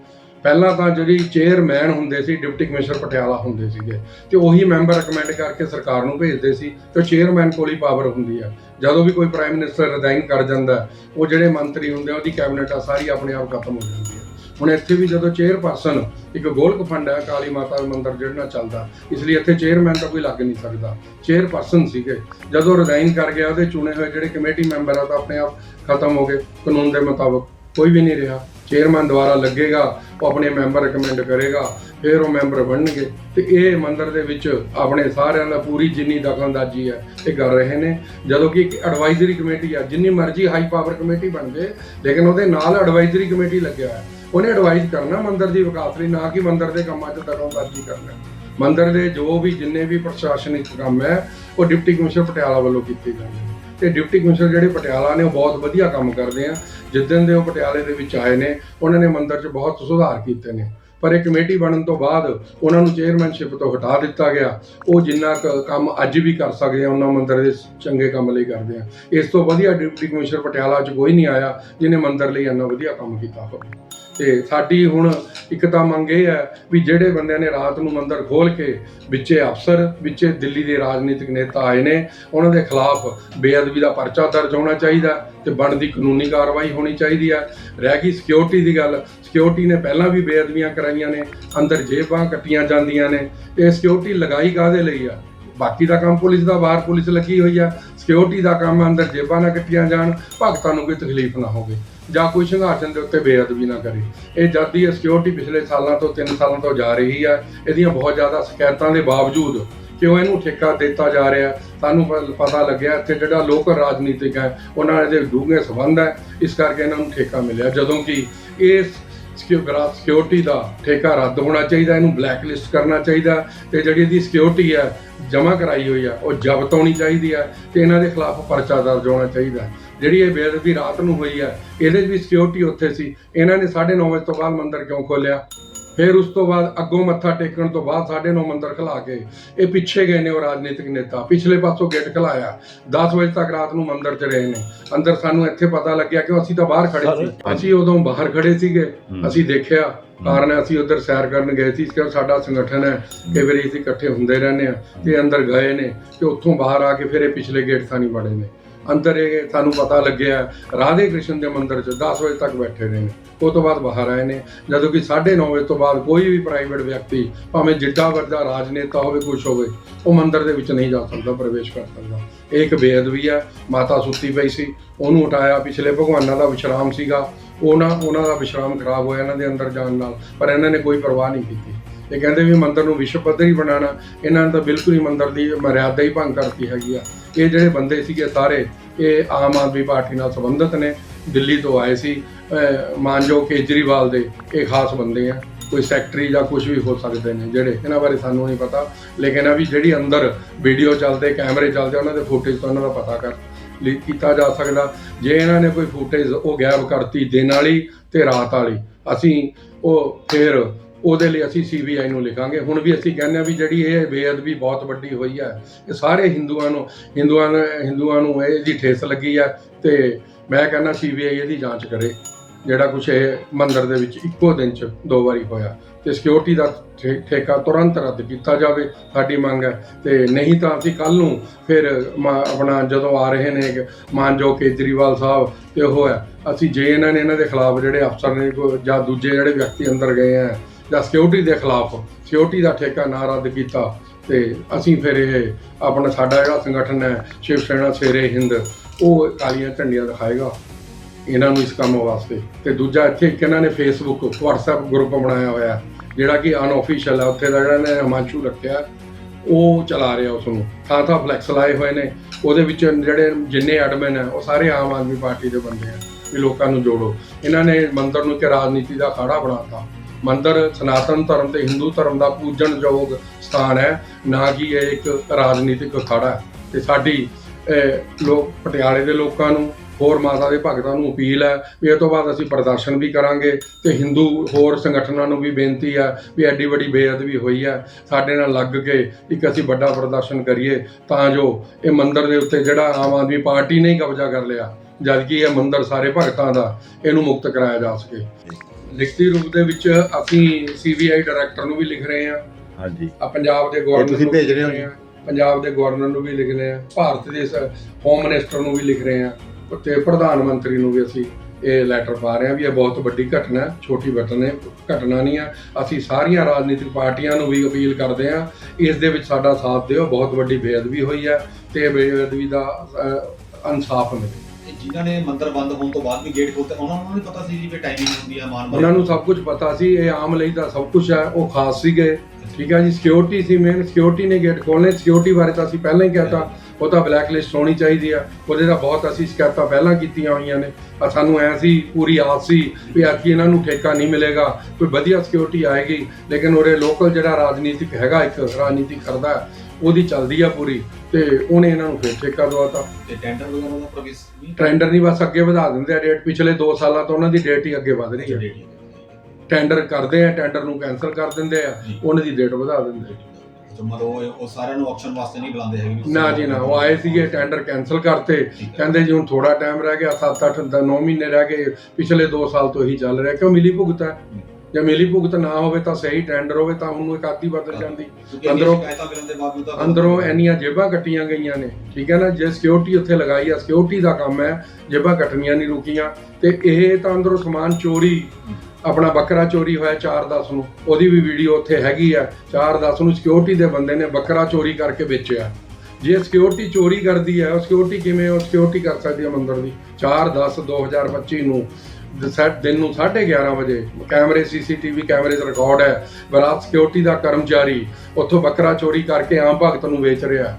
ਪਹਿਲਾਂ ਤਾਂ ਜਿਹੜੀ ਚੇਅਰਮੈਨ ਹੁੰਦੇ ਸੀ, ਡਿਪਟੀ ਕਮਿਸ਼ਨਰ ਪਟਿਆਲਾ ਹੁੰਦੇ ਸੀਗੇ। ਤੇ ਉਹੀ ਮੈਂਬਰ ਰეკਮੈਂਡ ਕਰਕੇ ਸਰਕਾਰ ਨੂੰ ਭੇਜਦੇ ਸੀ, ਤੇ ਚੇਅਰਮੈਨ ਕੋਲ ਹੀ ਪਾਵਰ ਹੁੰਦੀ ਆ। ਜਦੋਂ ਵੀ ਕੋਈ ਪ੍ਰਾਈਮ ਮਿਨਿਸਟਰ ਰਿਜ਼ਾਈਨ ਕਰ ਜਾਂਦਾ, ਉਹ ਜਿਹੜੇ ਮੰਤਰੀ ਹੁੰਦੇ ਆ, ਉਹਦੀ ਕੈਬਨਿਟ ਆ, ਸਾਰੀ ਆਪਣੇ ਆਪ ਖਤਮ ਹੋ ਜਾਂਦੀ ਹੈ ਹੁਣ ਇੱਥੇ ਵੀ ਜਦੋਂ ਚੇਅਰਪਰਸਨ ਇੱਕ ਗੋਲਕ ਫੰਡ ਹੈ, ਕਾਲੀ ਮਾਤਾ ਦਾ ਮੰਦਿਰ ਜਿਹੜਾ ਨਾਲ ਚੱਲਦਾ, ਇਸ ਲਈ ਇੱਥੇ ਚੇਅਰਮੈਨ ਤਾਂ ਕੋਈ ਲੱਗ ਨਹੀਂ ਸਕਦਾ। ਚੇਅਰਪਰਸਨ ਸੀਗੇ। ਜਦੋਂ ਰਿਜ਼ਾਈਨ ਕਰ ਗਿਆ, ਉਹਦੇ ਚੁਣੇ ਹੋਏ ਜਿਹੜੇ ਕਮੇਟੀ ਮੈਂਬਰ ਆ ਤਾਂ ਆਪਣੇ ਆਪ ਖਤਮ ਹੋ ਗਏ, ਕਾਨੂੰਨ ਦੇ ਮੁਤਾਬਕ। ਕੋਈ ਵੀ ਨਹੀਂ ਰਿਹਾ। ਚੇਅਰਮੈਨ ਦੁਆਰਾ ਲੱਗੇਗਾ, ਉਹ ਆਪਣੇ ਮੈਂਬਰ ਰეკਮੈਂਡ ਕਰੇਗਾ। ਫਿਰ ਉਹ ਮੈਂਬਰ ਬਣਨਗੇ। ਤੇ ਇਹ ਮੰਦਰ ਦੇ ਵਿੱਚ ਆਪਣੇ ਸਾਰਿਆਂ ਦਾ ਪੂਰੀ ਜਿੰਨੀ ਦਖਲਅੰਦਾਜ਼ੀ ਹੈ, ਇਹ ਕਰ ਰਹੇ ਨੇ। ਜਦੋਂ ਕਿ ਇੱਕ ਐਡਵਾਈਜ਼ਰੀ ਕਮੇਟੀ ਆ, ਜਿੰਨੀ ਮਰਜ਼ੀ ਹਾਈ ਪਾਵਰ ਕਮੇਟੀ ਬਣ ਜੇ, ਲੇਕਿਨ ਉਹਦੇ ਨਾਲ ਐਡਵਾਈਜ਼ਰੀ ਕਮੇਟੀ ਲੱਗਿਆ ਹੈ ਉਹਨੇ ਐਡਵਾਈਜ਼ ਕਰਨਾ ਮੰਦਰ ਦੀ ਵਿਕਾਸ ਲਈ, ਨਾ ਕਿ ਮੰਦਰ ਦੇ ਕੰਮਾਂ 'ਚ ਦਖਲਅੰਦਾਜ਼ੀ ਕਰਨਾ ਮੰਦਰ ਦੇ ਜੋ ਵੀ ਜਿੰਨੇ ਵੀ ਪ੍ਰਸ਼ਾਸਨਿਕ ਕੰਮ ਹੈ, ਉਹ ਡਿਪਟੀ ਕਮਿਸ਼ਨਰ ਪਟਿਆਲਾ ਵੱਲੋਂ ਕੀਤੇ ਜਾਂਦੇ ਨੇ। ਤੇ ਡਿਪਟੀ ਕਮਿਸ਼ਨਰ ਜਿਹੜੇ ਪਟਿਆਲਾ ਨੇ, ਉਹ ਬਹੁਤ ਵਧੀਆ ਕੰਮ ਕਰਦੇ ਆ। ਜਿੱਦਣ ਦੇ ਉਹ ਪਟਿਆਲੇ ਦੇ ਵਿੱਚ ਆਏ ਨੇ, ਉਹਨਾਂ ਨੇ ਮੰਦਰ 'ਚ ਬਹੁਤ ਸੁਧਾਰ ਕੀਤੇ ਨੇ। ਪਰ ਇਹ ਕਮੇਟੀ ਬਣਨ ਤੋਂ ਬਾਅਦ ਉਹਨਾਂ ਨੂੰ ਚੇਅਰਮੈਨਸ਼ਿਪ ਤੋਂ ਹਟਾ ਦਿੱਤਾ ਗਿਆ। ਉਹ ਜਿੰਨਾ ਕੁ ਕੰਮ ਅੱਜ ਵੀ ਕਰ ਸਕਦੇ ਆ, ਉਹਨਾਂ ਮੰਦਰ ਦੇ ਚੰਗੇ ਕੰਮ ਲਈ ਕਰਦੇ ਆ। ਇਸ ਤੋਂ ਵਧੀਆ ਡਿਪਟੀ ਕਮਿਸ਼ਨਰ ਪਟਿਆਲਾ 'ਚ ਕੋਈ ਨਹੀਂ ਆਇਆ, ਜਿਹਨੇ ਮੰਦਰ ਲਈ ਇੰਨਾ ਵਧੀਆ ਕੰਮ ਕੀਤਾ ਹੋਵੇ। ਤੇ ਸਾਡੀ ਹੁਣ ਇੱਕ ਤਾਂ ਮੰਗ ਇਹ ਹੈ ਵੀ ਜਿਹੜੇ ਬੰਦਿਆਂ ਨੇ ਰਾਤ ਨੂੰ ਮੰਦਰ ਖੋਲ ਕੇ ਵਿੱਚੇ ਅਫਸਰ, ਵਿੱਚੇ ਦਿੱਲੀ ਦੇ ਰਾਜਨੀਤਿਕ ਨੇਤਾ ਆਏ ਨੇ, ਉਹਨਾਂ ਦੇ ਖਿਲਾਫ ਬੇਅਦਬੀ ਦਾ ਪਰਚਾ ਦਰਜ ਹੋਣਾ ਚਾਹੀਦਾ ਤੇ ਬਣਦੀ ਕਾਨੂੰਨੀ ਕਾਰਵਾਈ ਹੋਣੀ ਚਾਹੀਦੀ ਹੈ। ਰਹਿ ਗਈ ਸਿਕਿਉਰਿਟੀ ਦੀ ਗੱਲ। ਸਿਕਿਉਰਿਟੀ ਨੇ ਪਹਿਲਾਂ ਵੀ ਬੇਅਦਬੀਆਂ ਕਰਾਈਆਂ ਨੇ, ਅੰਦਰ ਜੇਬਾਂ ਕੱਟੀਆਂ ਜਾਂਦੀਆਂ ਨੇ। ਇਹ ਸਿਕਿਉਰਿਟੀ ਲਗਾਈ ਕਾਹਦੇ ਲਈ ਆ? ਬਾਕੀ ਦਾ ਕੰਮ ਪੁਲਿਸ ਦਾ, ਬਾਹਰ ਪੁਲਿਸ ਲੱਗੀ ਹੋਈ ਆ। ਸਿਕਿਉਰਿਟੀ ਦਾ ਕੰਮ ਅੰਦਰ ਜੇਬਾਂ ਨਾ ਕੱਟੀਆਂ ਜਾਣ, ਭਗਤਾਂ ਨੂੰ ਕੋਈ ਤਕਲੀਫ ਨਾ ਹੋਵੇ। ਜਾਂ ਕੋਈ ਸੰਘਰਸ਼ਨ ਦੇ ਉੱਤੇ ਬੇਅਦਬੀ ਨਾ ਕਰੇ। ਇਹ ਜਦ ਦੀ ਸਿਕਿਉਰਿਟੀ ਪਿਛਲੇ ਸਾਲਾਂ ਤੋਂ 3 ਸਾਲਾਂ ਤੋਂ ਜਾ ਰਹੀ ਹੈ ਇਹਦੀਆਂ ਬਹੁਤ ਜ਼ਿਆਦਾ ਸ਼ਿਕਾਇਤਾਂ ਦੇ ਬਾਵਜੂਦ ਕਿਉਂ ਇਹਨੂੰ ਠੇਕਾ ਦਿੱਤਾ ਜਾ ਰਿਹਾ? ਸਾਨੂੰ ਪ- ਪਤਾ ਲੱਗਿਆ ਇੱਥੇ ਜਿਹੜਾ ਲੋਕਲ ਰਾਜਨੀਤਿਕ ਹੈ, ਉਹਨਾਂ ਦੇ ਡੂੰਘੇ ਸੰਬੰਧ ਹੈ। ਇਸ ਕਰਕੇ ਇਹਨਾਂ ਨੂੰ ਠੇਕਾ ਮਿਲਿਆ। ਜਦੋਂ ਕਿ ਇਸ ਸਿਕਿਉਰਿਟੀ ਦਾ ਠੇਕਾ ਰੱਦ ਹੋਣਾ ਚਾਹੀਦਾ, ਇਹਨੂੰ ਬਲੈਕ ਲਿਸਟ ਕਰਨਾ ਚਾਹੀਦਾ ਤੇ ਜਿਹੜੀ ਇਹਦੀ ਸਿਕਿਉਰਿਟੀ ਹੈ, ਜਮ੍ਹਾਂ ਕਰਾਈ ਹੋਈ ਆ, ਉਹ ਜ਼ਬਤ ਹੋਣੀ ਚਾਹੀਦੀ ਹੈ ਤੇ ਇਹਨਾਂ ਦੇ ਖਿਲਾਫ ਪਰਚਾ ਦਰਜ ਹੋਣਾ ਚਾਹੀਦਾ। ਜਿਹੜੀ ਇਹ ਬੇਅਦਬੀ ਰਾਤ ਨੂੰ ਹੋਈ ਹੈ ਇਹਦੇ ਵੀ ਸਿਕਿਉਰਿਟੀ ਉੱਥੇ ਸੀ। ਇਹਨਾਂ ਨੇ 9:30 ਵਜੇ ਤੋਂ ਬਾਅਦ ਮੰਦਿਰ ਕਿਉਂ ਖੋਲਿਆ ਫਿਰ ਉਸ ਤੋਂ ਬਾਅਦ ਅੱਗੋਂ ਮੱਥਾ ਟੇਕਣ ਤੋਂ ਬਾਅਦ 9:30 ਮੰਦਿਰ ਖਲਾ ਕੇ ਇਹ ਪਿੱਛੇ ਗਏ ਨੇ ਉਹ ਰਾਜਨੀਤਿਕ ਨੇਤਾ। ਪਿਛਲੇ ਪਾਸੋਂ ਗੇਟ ਖਲਾਇਆ 10 ਵਜੇ ਤੱਕ ਰਾਤ ਨੂੰ ਮੰਦਿਰ 'ਚ ਰਹੇ ਨੇ। ਅੰਦਰ ਸਾਨੂੰ ਇੱਥੇ ਪਤਾ ਲੱਗਿਆ ਕਿ ਅਸੀਂ ਤਾਂ ਬਾਹਰ ਖੜੇ ਸੀ। ਅਸੀਂ ਉਦੋਂ ਬਾਹਰ ਖੜੇ ਸੀਗੇ। ਅਸੀਂ ਦੇਖਿਆ। ਕਾਰਨ ਅਸੀਂ ਉਧਰ ਸੈਰ ਕਰਨ ਗਏ ਸੀ। ਕਿ ਸਾਡਾ ਸੰਗਠਨ ਹੈ ਕਈ ਵਾਰੀ ਅਸੀਂ ਇਕੱਠੇ ਹੁੰਦੇ ਰਹਿੰਦੇ ਆ ਤੇ ਅੰਦਰ ਗਏ ਨੇ ਤੇ ਉੱਥੋਂ ਬਾਹਰ ਆ ਕੇ ਫਿਰ ਇਹ ਪਿਛਲੇ ਗੇਟ ਥਾਣੀ ਵੜੇ ਨੇ। ਅੰਦਰ ਇਹ ਸਾਨੂੰ ਪਤਾ ਲੱਗਿਆ, ਰਾਧੇ ਕ੍ਰਿਸ਼ਨ ਦੇ ਮੰਦਿਰ 'ਚ 10 ਵਜੇ ਤੱਕ ਬੈਠੇ ਰਹੇ ਨੇ। ਉਹ ਤੋਂ ਬਾਅਦ ਬਾਹਰ ਆਏ ਨੇ। ਜਦੋਂ ਕਿ 9:30 ਵਜੇ ਤੋਂ ਬਾਅਦ ਕੋਈ ਵੀ ਪ੍ਰਾਈਵੇਟ ਵਿਅਕਤੀ, ਭਾਵੇਂ ਜਿੱਡਾ ਵੱਡਾ ਰਾਜਨੇਤਾ ਹੋਵੇ, ਕੁਛ ਹੋਵੇ, ਉਹ ਮੰਦਿਰ ਦੇ ਵਿੱਚ ਨਹੀਂ ਜਾ ਸਕਦਾ, ਪ੍ਰਵੇਸ਼ ਕਰ ਸਕਦਾ। ਇਹ ਇੱਕ ਬੇਅਦਬੀ ਹੈ। ਮਾਤਾ ਸੁੱਤੀ ਪਈ ਸੀ। ਉਹਨੂੰ ਉਠਾਇਆ। ਪਿਛਲੇ ਭਗਵਾਨਾਂ ਦਾ ਵਿਸ਼ਰਾਮ ਸੀਗਾ। ਉਹਨਾਂ ਉਹਨਾਂ ਦਾ ਵਿਸ਼ਰਾਮ ਖਰਾਬ ਹੋਇਆ ਇਹਨਾਂ ਦੇ ਅੰਦਰ ਜਾਣ ਨਾਲ, ਪਰ ਇਹਨਾਂ ਨੇ ਕੋਈ ਪਰਵਾਹ ਨਹੀਂ ਕੀਤੀ। ਇਹ ਕਹਿੰਦੇ ਵੀ ਮੰਦਰ ਨੂੰ ਵਿਸ਼ਵ ਪੱਧਰੀ ਬਣਾਉਣਾ, ਇਹਨਾਂ ਨੇ ਤਾਂ ਬਿਲਕੁਲ ਹੀ ਮੰਦਰ ਦੀ ਮਰਿਆਦਾ ਹੀ ਭੰਗ ਕਰਤੀ ਹੈਗੀ ਆ। ਇਹ ਜਿਹੜੇ ਬੰਦੇ ਸੀਗੇ ਸਾਰੇ, ਇਹ ਆਮ ਆਦਮੀ ਪਾਰਟੀ ਨਾਲ ਸੰਬੰਧਿਤ ਨੇ। ਦਿੱਲੀ ਤੋਂ ਆਏ ਸੀ। ਅਹ ਮਾਨਯੋਗ ਕੇਜਰੀਵਾਲ ਦੇ ਇਹ ਖਾਸ ਬੰਦੇ ਆ। ਕੋਈ ਸੈਕਟਰੀ ਜਾਂ ਕੁਝ ਵੀ ਹੋ ਸਕਦੇ ਨੇ ਜਿਹੜੇ, ਇਹਨਾਂ ਬਾਰੇ ਸਾਨੂੰ ਨਹੀਂ ਪਤਾ। ਲੇਕਿਨ ਆ ਵੀ ਜਿਹੜੀ ਅੰਦਰ ਵੀਡੀਓ ਚੱਲਦੇ, ਕੈਮਰੇ ਚੱਲਦੇ, ਉਹਨਾਂ ਦੇ ਫੁਟੇਜ ਤੋਂ ਉਹਨਾਂ ਦਾ ਪਤਾ ਕਰ ਲਈ ਕੀਤਾ ਜਾ ਸਕਦਾ। ਜੇ ਇਹਨਾਂ ਨੇ ਕੋਈ ਫੁਟੇਜ ਉਹ ਗਾਇਬ ਕਰਤੀ ਦਿਨ ਵਾਲੀ ਤੇ ਰਾਤ ਵਾਲੀ, ਅਸੀਂ ਉਹ ਫਿਰ ਉਹਦੇ ਲਈ ਅਸੀਂ ਸੀਬੀਆਈ ਨੂੰ ਲਿਖਾਂਗੇ। ਹੁਣ ਵੀ ਅਸੀਂ ਕਹਿੰਦੇ ਆ ਵੀ ਜਿਹੜੀ ਇਹ ਬੇਅਦਬੀ ਬਹੁਤ ਵੱਡੀ ਹੋਈ ਹੈ, ਇਹ ਸਾਰੇ ਹਿੰਦੂਆਂ ਨੂੰ ਹਿੰਦੂਆਂ ਨੂੰ ਹਿੰਦੂਆਂ ਨੂੰ ਇਹਦੀ ਠੇਸ ਲੱਗੀ ਹੈ ਤੇ ਮੈਂ ਕਹਿੰਦਾ ਸੀਬੀਆਈ ਇਹਦੀ ਜਾਂਚ ਕਰੇ, ਜਿਹੜਾ ਕੁਛ ਇਹ ਮੰਦਰ ਦੇ ਵਿੱਚ ਇੱਕੋ ਦਿਨ 'ਚ ਦੋ ਵਾਰੀ ਹੋਇਆ। ਤੇ ਸਿਕਿਉਰਿਟੀ ਦਾ ਠੇ- ਠੇਕਾ ਤੁਰੰਤ ਰੱਦ ਕੀਤਾ ਜਾਵੇ, ਸਾਡੀ ਮੰਗ ਹੈ। ਤੇ ਨਹੀਂ ਤਾਂ ਅਸੀਂ ਕੱਲ ਨੂੰ ਫਿਰ ਮ- ਆਪਣਾ ਜਦੋਂ ਆ ਰਹੇ ਨੇ ਮਾਨਜੋ ਕੇਜਰੀਵਾਲ ਸਾਹਿਬ ਤੇ ਉਹ ਹੈ, ਅਸੀਂ ਜੇ ਇਹਨਾਂ ਨੇ, ਇਹਨਾਂ ਦੇ ਖਿਲਾਫ ਜਿਹੜੇ ਅਫਸਰ ਨੇ, ਜਾਂ ਦੂਜੇ ਜਿਹੜੇ ਵਿਅਕਤੀ ਅੰਦਰ ਗਏ ਆ ਜਾਂ ਸਿਕਿਉਰਿਟੀ ਦੇ ਖਿਲਾਫ ਸਿਕਿਉਰਿਟੀ ਦਾ ਠੇਕਾ ਨਾ ਰੱਦ ਕੀਤਾ ਤੇ ਅਸੀਂ ਫਿਰ ਇਹ ਆਪਣਾ ਸਾਡਾ ਜਿਹੜਾ ਸੰਗਠਨ ਹੈ, ਸ਼ਿਵ ਸੈਨਾ, ਸ਼ੇਰੇ ਹਿੰਦ, ਉਹ ਕਾਲੀਆਂ ਝੰਡੀਆਂ ਦਿਖਾਏਗਾ ਇਹਨਾਂ ਨੂੰ ਇਸ ਕੰਮ ਵਾਸਤੇ। ਤੇ ਦੂਜਾ ਇੱਥੇ ਇੱਕ ਇਹਨਾਂ ਨੇ ਫੇਸਬੁੱਕ WhatsApp ਗਰੁੱਪ ਬਣਾਇਆ ਹੋਇਆ ਜਿਹੜਾ ਕਿ ਅਨਆਫੀਸ਼ੀਅਲ ਹੈ, ਉੱਥੇ ਦਾ ਜਿਹੜਾ ਨੇ ਹਿਮਾਂਸ਼ੂ ਰੱਖਿਆ ਉਹ ਚਲਾ ਰਿਹਾ ਉਸ ਨੂੰ। ਥਾਂ ਥਾਂ ਫਲੈਕਸ ਲਾਏ ਹੋਏ ਨੇ, ਉਹਦੇ ਵਿੱਚ ਜਿਹੜੇ ਜਿੰਨੇ ਐਡਮਿਨ ਹੈ, ਉਹ ਸਾਰੇ ਆਮ ਆਦਮੀ ਪਾਰਟੀ ਦੇ ਬੰਦੇ ਆ ਵੀ ਲੋਕਾਂ ਨੂੰ ਜੋੜੋ। ਇਹਨਾਂ ਨੇ ਮੰਦਰ ਨੂੰ ਕਿ ਰਾਜਨੀਤੀ ਦਾ ਅਖਾੜਾ ਬਣਾਤਾ। ਮੰਦਿਰ ਸਨਾਤਨ ਧਰਮ ਤੇ ਹਿੰਦੂ ਧਰਮ ਦਾ ਪੂਜਣਯੋਗ ਸਥਾਨ ਹੈ। ਨਾ ਕਿ ਇਹ ਇੱਕ ਰਾਜਨੀਤਿਕ ਅਖਾੜਾ ਹੈ। ਤੇ ਸਾਡੀ ਲੋਕ, ਪਟਿਆਲੇ ਦੇ ਲੋਕਾਂ ਨੂੰ, ਹੋਰ ਮਾਤਾ ਦੇ ਭਗਤਾਂ ਨੂੰ ਅਪੀਲ ਹੈ ਵੀ ਇਹ ਤੋਂ ਬਾਅਦ ਅਸੀਂ ਪ੍ਰਦਰਸ਼ਨ ਵੀ ਕਰਾਂਗੇ ਤੇ ਹਿੰਦੂ ਹੋਰ ਸੰਗਠਨਾਂ ਨੂੰ ਵੀ ਬੇਨਤੀ ਹੈ ਵੀ ਐਡੀ ਵੱਡੀ ਬੇਅਦਬੀ ਹੋਈ ਹੈ। ਸਾਡੇ ਨਾਲ ਲੱਗ ਕੇ ਇੱਕ ਅਸੀਂ ਵੱਡਾ ਪ੍ਰਦਰਸ਼ਨ ਕਰੀਏ ਤਾਂ ਜੋ ਇਹ ਮੰਦਿਰ ਦੇ ਉੱਤੇ ਜਿਹੜਾ ਆਮ ਆਦਮੀ ਪਾਰਟੀ ਨੇ ਕਬਜ਼ਾ ਕਰ ਲਿਆ, ਜਦਕਿ ਇਹ ਮੰਦਿਰ ਸਾਰੇ ਭਗਤਾਂ ਦਾ, ਇਹਨੂੰ ਮੁਕਤ ਕਰਾਇਆ ਜਾ ਸਕੇ। ਲਿਖਤੀ ਰੂਪ ਦੇ ਵਿੱਚ ਅਸੀਂ ਸੀਬੀਆਈ ਡਾਇਰੈਕਟਰ ਨੂੰ ਵੀ ਲਿਖ ਰਹੇ ਹਾਂ। ਹਾਂਜੀ। ਆ ਪੰਜਾਬ ਦੇ ਗਵਰਨਰ ਤੁਸੀਂ ਨੂੰ ਭੇਜ ਰਹੇ ਹੋ। ਪੰਜਾਬ ਦੇ ਗਵਰਨਰ ਨੂੰ ਵੀ ਲਿਖ ਰਹੇ ਹਾਂ। ਭਾਰਤ ਦੇ ਹੋਮ ਮਿਨਿਸਟਰ ਨੂੰ ਵੀ ਲਿਖ ਰਹੇ ਹਾਂ। ਤੇ ਪ੍ਰਧਾਨ ਮੰਤਰੀ ਨੂੰ ਵੀ ਅਸੀਂ ਇਹ ਲੈਟਰ ਪਾ ਰਹੇ ਹਾਂ ਵੀ ਇਹ ਬਹੁਤ ਵੱਡੀ ਘਟਨਾ ਹੈ ਛੋਟੀ ਘਟਨਾ ਹੈ ਘਟਨਾ ਨਹੀਂ ਹੈ। ਅਸੀਂ ਸਾਰੀਆਂ ਰਾਜਨੀਤਿਕ ਪਾਰਟੀਆਂ ਨੂੰ ਵੀ ਅਪੀਲ ਕਰਦੇ ਹਾਂ। ਇਸ ਦੇ ਵਿੱਚ ਸਾਡਾ ਸਾਥ ਦਿਓ। ਬਹੁਤ ਵੱਡੀ ਬੇਅਦਬੀ ਹੋਈ ਹੈ ਤੇ ਬੇਅਦਬੀ ਦਾ ਅ, ਇਨਸਾਫ ਮਿਲੇ। ਜਿਨ੍ਹਾਂ ਨੇ ਮੰਦਰ ਬੰਦ ਹੋਣ ਤੋਂ ਬਾਅਦ ਵੀ ਗੇਟ ਖੋਲ੍ਹਤੇ ਉਹਨਾਂ ਨੂੰ ਨਹੀਂ ਪਤਾ ਸੀ ਜੀ ਵੀ ਟਾਈਮਿੰਗ ਹੁੰਦੀ ਆ ਮਾਨ ਉਹਨਾਂ ਨੂੰ ਸਭ ਕੁਝ ਪਤਾ ਸੀ, ਇਹ ਆਮ ਲਈ ਤਾਂ ਸਭ ਕੁਝ ਹੈ ਉਹ ਖਾਸ ਸੀਗੇ। ਠੀਕ ਹੈ ਜੀ ਸਿਕਿਉਰਿਟੀ ਸੀ ਮੇਨ ਸਿਕਿਉਰਿਟੀ ਨੇ ਗੇਟ ਖੋਲ੍ਹਣੇ ਸਿਕਿਉਰਿਟੀ ਬਾਰੇ ਤਾਂ ਅਸੀਂ ਪਹਿਲਾਂ ਹੀ ਕਹਿਤਾ, ਉਹ ਤਾਂ ਬਲੈਕ ਲਿਸਟ ਹੋਣੀ ਚਾਹੀਦੀ ਆ। ਉਹਦੇ ਦਾ ਬਹੁਤ ਅਸੀਂ ਸ਼ਿਕਾਇਤਾਂ ਪਹਿਲਾਂ ਕੀਤੀਆਂ ਹੋਈਆਂ ਨੇ। ਆ ਸਾਨੂੰ ਐ ਸੀ, ਪੂਰੀ ਆਸ ਸੀ ਵੀ ਅੱਜ ਇਹਨਾਂ ਨੂੰ ਠੇਕਾ ਨਹੀਂ ਮਿਲੇਗਾ, ਕੋਈ ਵਧੀਆ ਸਿਕਿਉਰਿਟੀ ਆਏਗੀ। ਲੇਕਿਨ ਉਹਦੇ ਲੋਕਲ ਜਿਹੜਾ ਰਾਜਨੀਤਿਕ ਹੈਗਾ, ਇੱਕ ਰਾਜਨੀਤੀ ਕਰਦਾ ਉਹਦੀ ਚੱਲਦੀ ਆ ਪੂਰੀ ਤੇ ਉਹਨੇ ਇਹਨਾਂ ਨੂੰ ਫਿਰ ਠੇਕਾ ਦਵਾਤਾ। ਤੇ ਟੈਂਡਰ ਵਗੈਰਾ ਦਾ ਪ੍ਰੋਗਰੈਸ ਨਹੀਂ? ਟੈਂਡਰ ਨਹੀਂ ਬਸ ਅੱਗੇ ਵਧਾ ਦਿੰਦੇ ਆ ਡੇਟ ਪਿਛਲੇ 2 ਸਾਲਾਂ ਤੋਂ ਉਹਨਾਂ ਦੀ ਡੇਟ ਹੀ ਅੱਗੇ ਵਧ ਰਹੀ ਹੈ ਟੈਂਡਰ ਕਰਦੇ ਆ ਟੈਂਡਰ ਨੂੰ ਕੈਨਸਲ ਕਰ ਦਿੰਦੇ ਆ। ਉਹਨਾਂ ਦੀ ਡੇਟ ਵਧਾ ਦਿੰਦੇ ਆ। ਮਤਲਬ ਉਹ ਸਾਰਿਆਂ ਨੂੰ ਆਪਸ਼ਨ ਵਾਸਤੇ ਨਹੀਂ ਬੁਲਾਉਂਦੇ ਹੈਗੇ ਨਾ ਜੀ ਨਾ ਉਹ ਆਏ ਸੀਗੇ ਟੈਂਡਰ ਕੈਨਸਲ ਕਰਤੇ। ਕਹਿੰਦੇ ਜੀ ਹੁਣ ਥੋੜਾ ਟਾਈਮ ਰਹਿ ਗਿਆ 7-8 9 ਮਹੀਨੇ ਰਹਿ ਗਏ ਪਿਛਲੇ 2 ਸਾਲ ਤੋਂ ਇਹੀ ਚੱਲ ਰਿਹਾ ਕਿਉਂ ਮਿਲੀ ਭੁਗਤ ਹੈ। ਜੇ ਮਿਲੀ ਭੁਗਤ ਨਾ ਹੋਵੇ ਤਾਂ ਸਹੀ ਟੈਂਡਰ ਹੋਵੇ ਤਾਂ ਉਹਨੂੰ ਇੱਕ ਆਦੀ ਬਦਲ ਜਾਂਦੀ। ਅੰਦਰੋਂ- ਅੰਦਰੋਂ ਇੰਨੀਆਂ ਜੇਬਾਂ ਕੱਟੀਆਂ ਗਈਆਂ ਨੇ ਠੀਕ ਹੈ ਨਾ? ਜੇ ਸਿਕਿਉਰਿਟੀ ਉੱਥੇ ਲਗਾਈ ਆ ਸਿਕਿਉਰਿਟੀ ਦਾ ਕੰਮ ਹੈ ਜੇਬਾਂ ਕੱਟਣੀਆਂ ਨਹੀਂ ਰੁਕੀਆਂ। ਤੇ ਇਹ ਤਾਂ ਅੰਦਰੋਂ ਸਮਾਨ ਚੋਰੀ ਆਪਣਾ ਬੱਕਰਾ ਚੋਰੀ ਹੋਇਆ 410 ਨੂੰ। ਉਹਦੀ ਵੀ ਵੀਡੀਓ ਉੱਥੇ ਹੈਗੀ ਆ 410 ਨੂੰ ਸਿਕਿਉਰਿਟੀ ਦੇ ਬੰਦੇ ਨੇ ਬੱਕਰਾ ਚੋਰੀ ਕਰਕੇ ਵੇਚਿਆ। ਜੇ ਸਿਕਿਉਰਿਟੀ ਚੋਰੀ ਕਰਦੀ ਹੈ ਉਹ ਸਿਕਿਉਰਿਟੀ ਕਿਵੇਂ ਉਹ ਸਿਕਿਉਰਿਟੀ ਕਰ ਸਕਦੀ ਹੈ ਮੰਦਰ ਦੀ? 410 2025 ਨੂੰ। ਦਿਨ ਨੂੰ 11:30 ਵਜੇ ਕੈਮਰੇ, ਸੀਸੀਟੀਵੀ ਕੈਮਰੇ 'ਚ ਰਿਕਾਰਡ ਹੈ। ਬਰਾਤ ਸਿਕਿਉਰਿਟੀ ਦਾ ਕਰਮਚਾਰੀ ਉੱਥੋਂ ਬੱਕਰਾ ਚੋਰੀ ਕਰਕੇ ਆਮ ਭਗਤ ਨੂੰ ਵੇਚ ਰਿਹਾ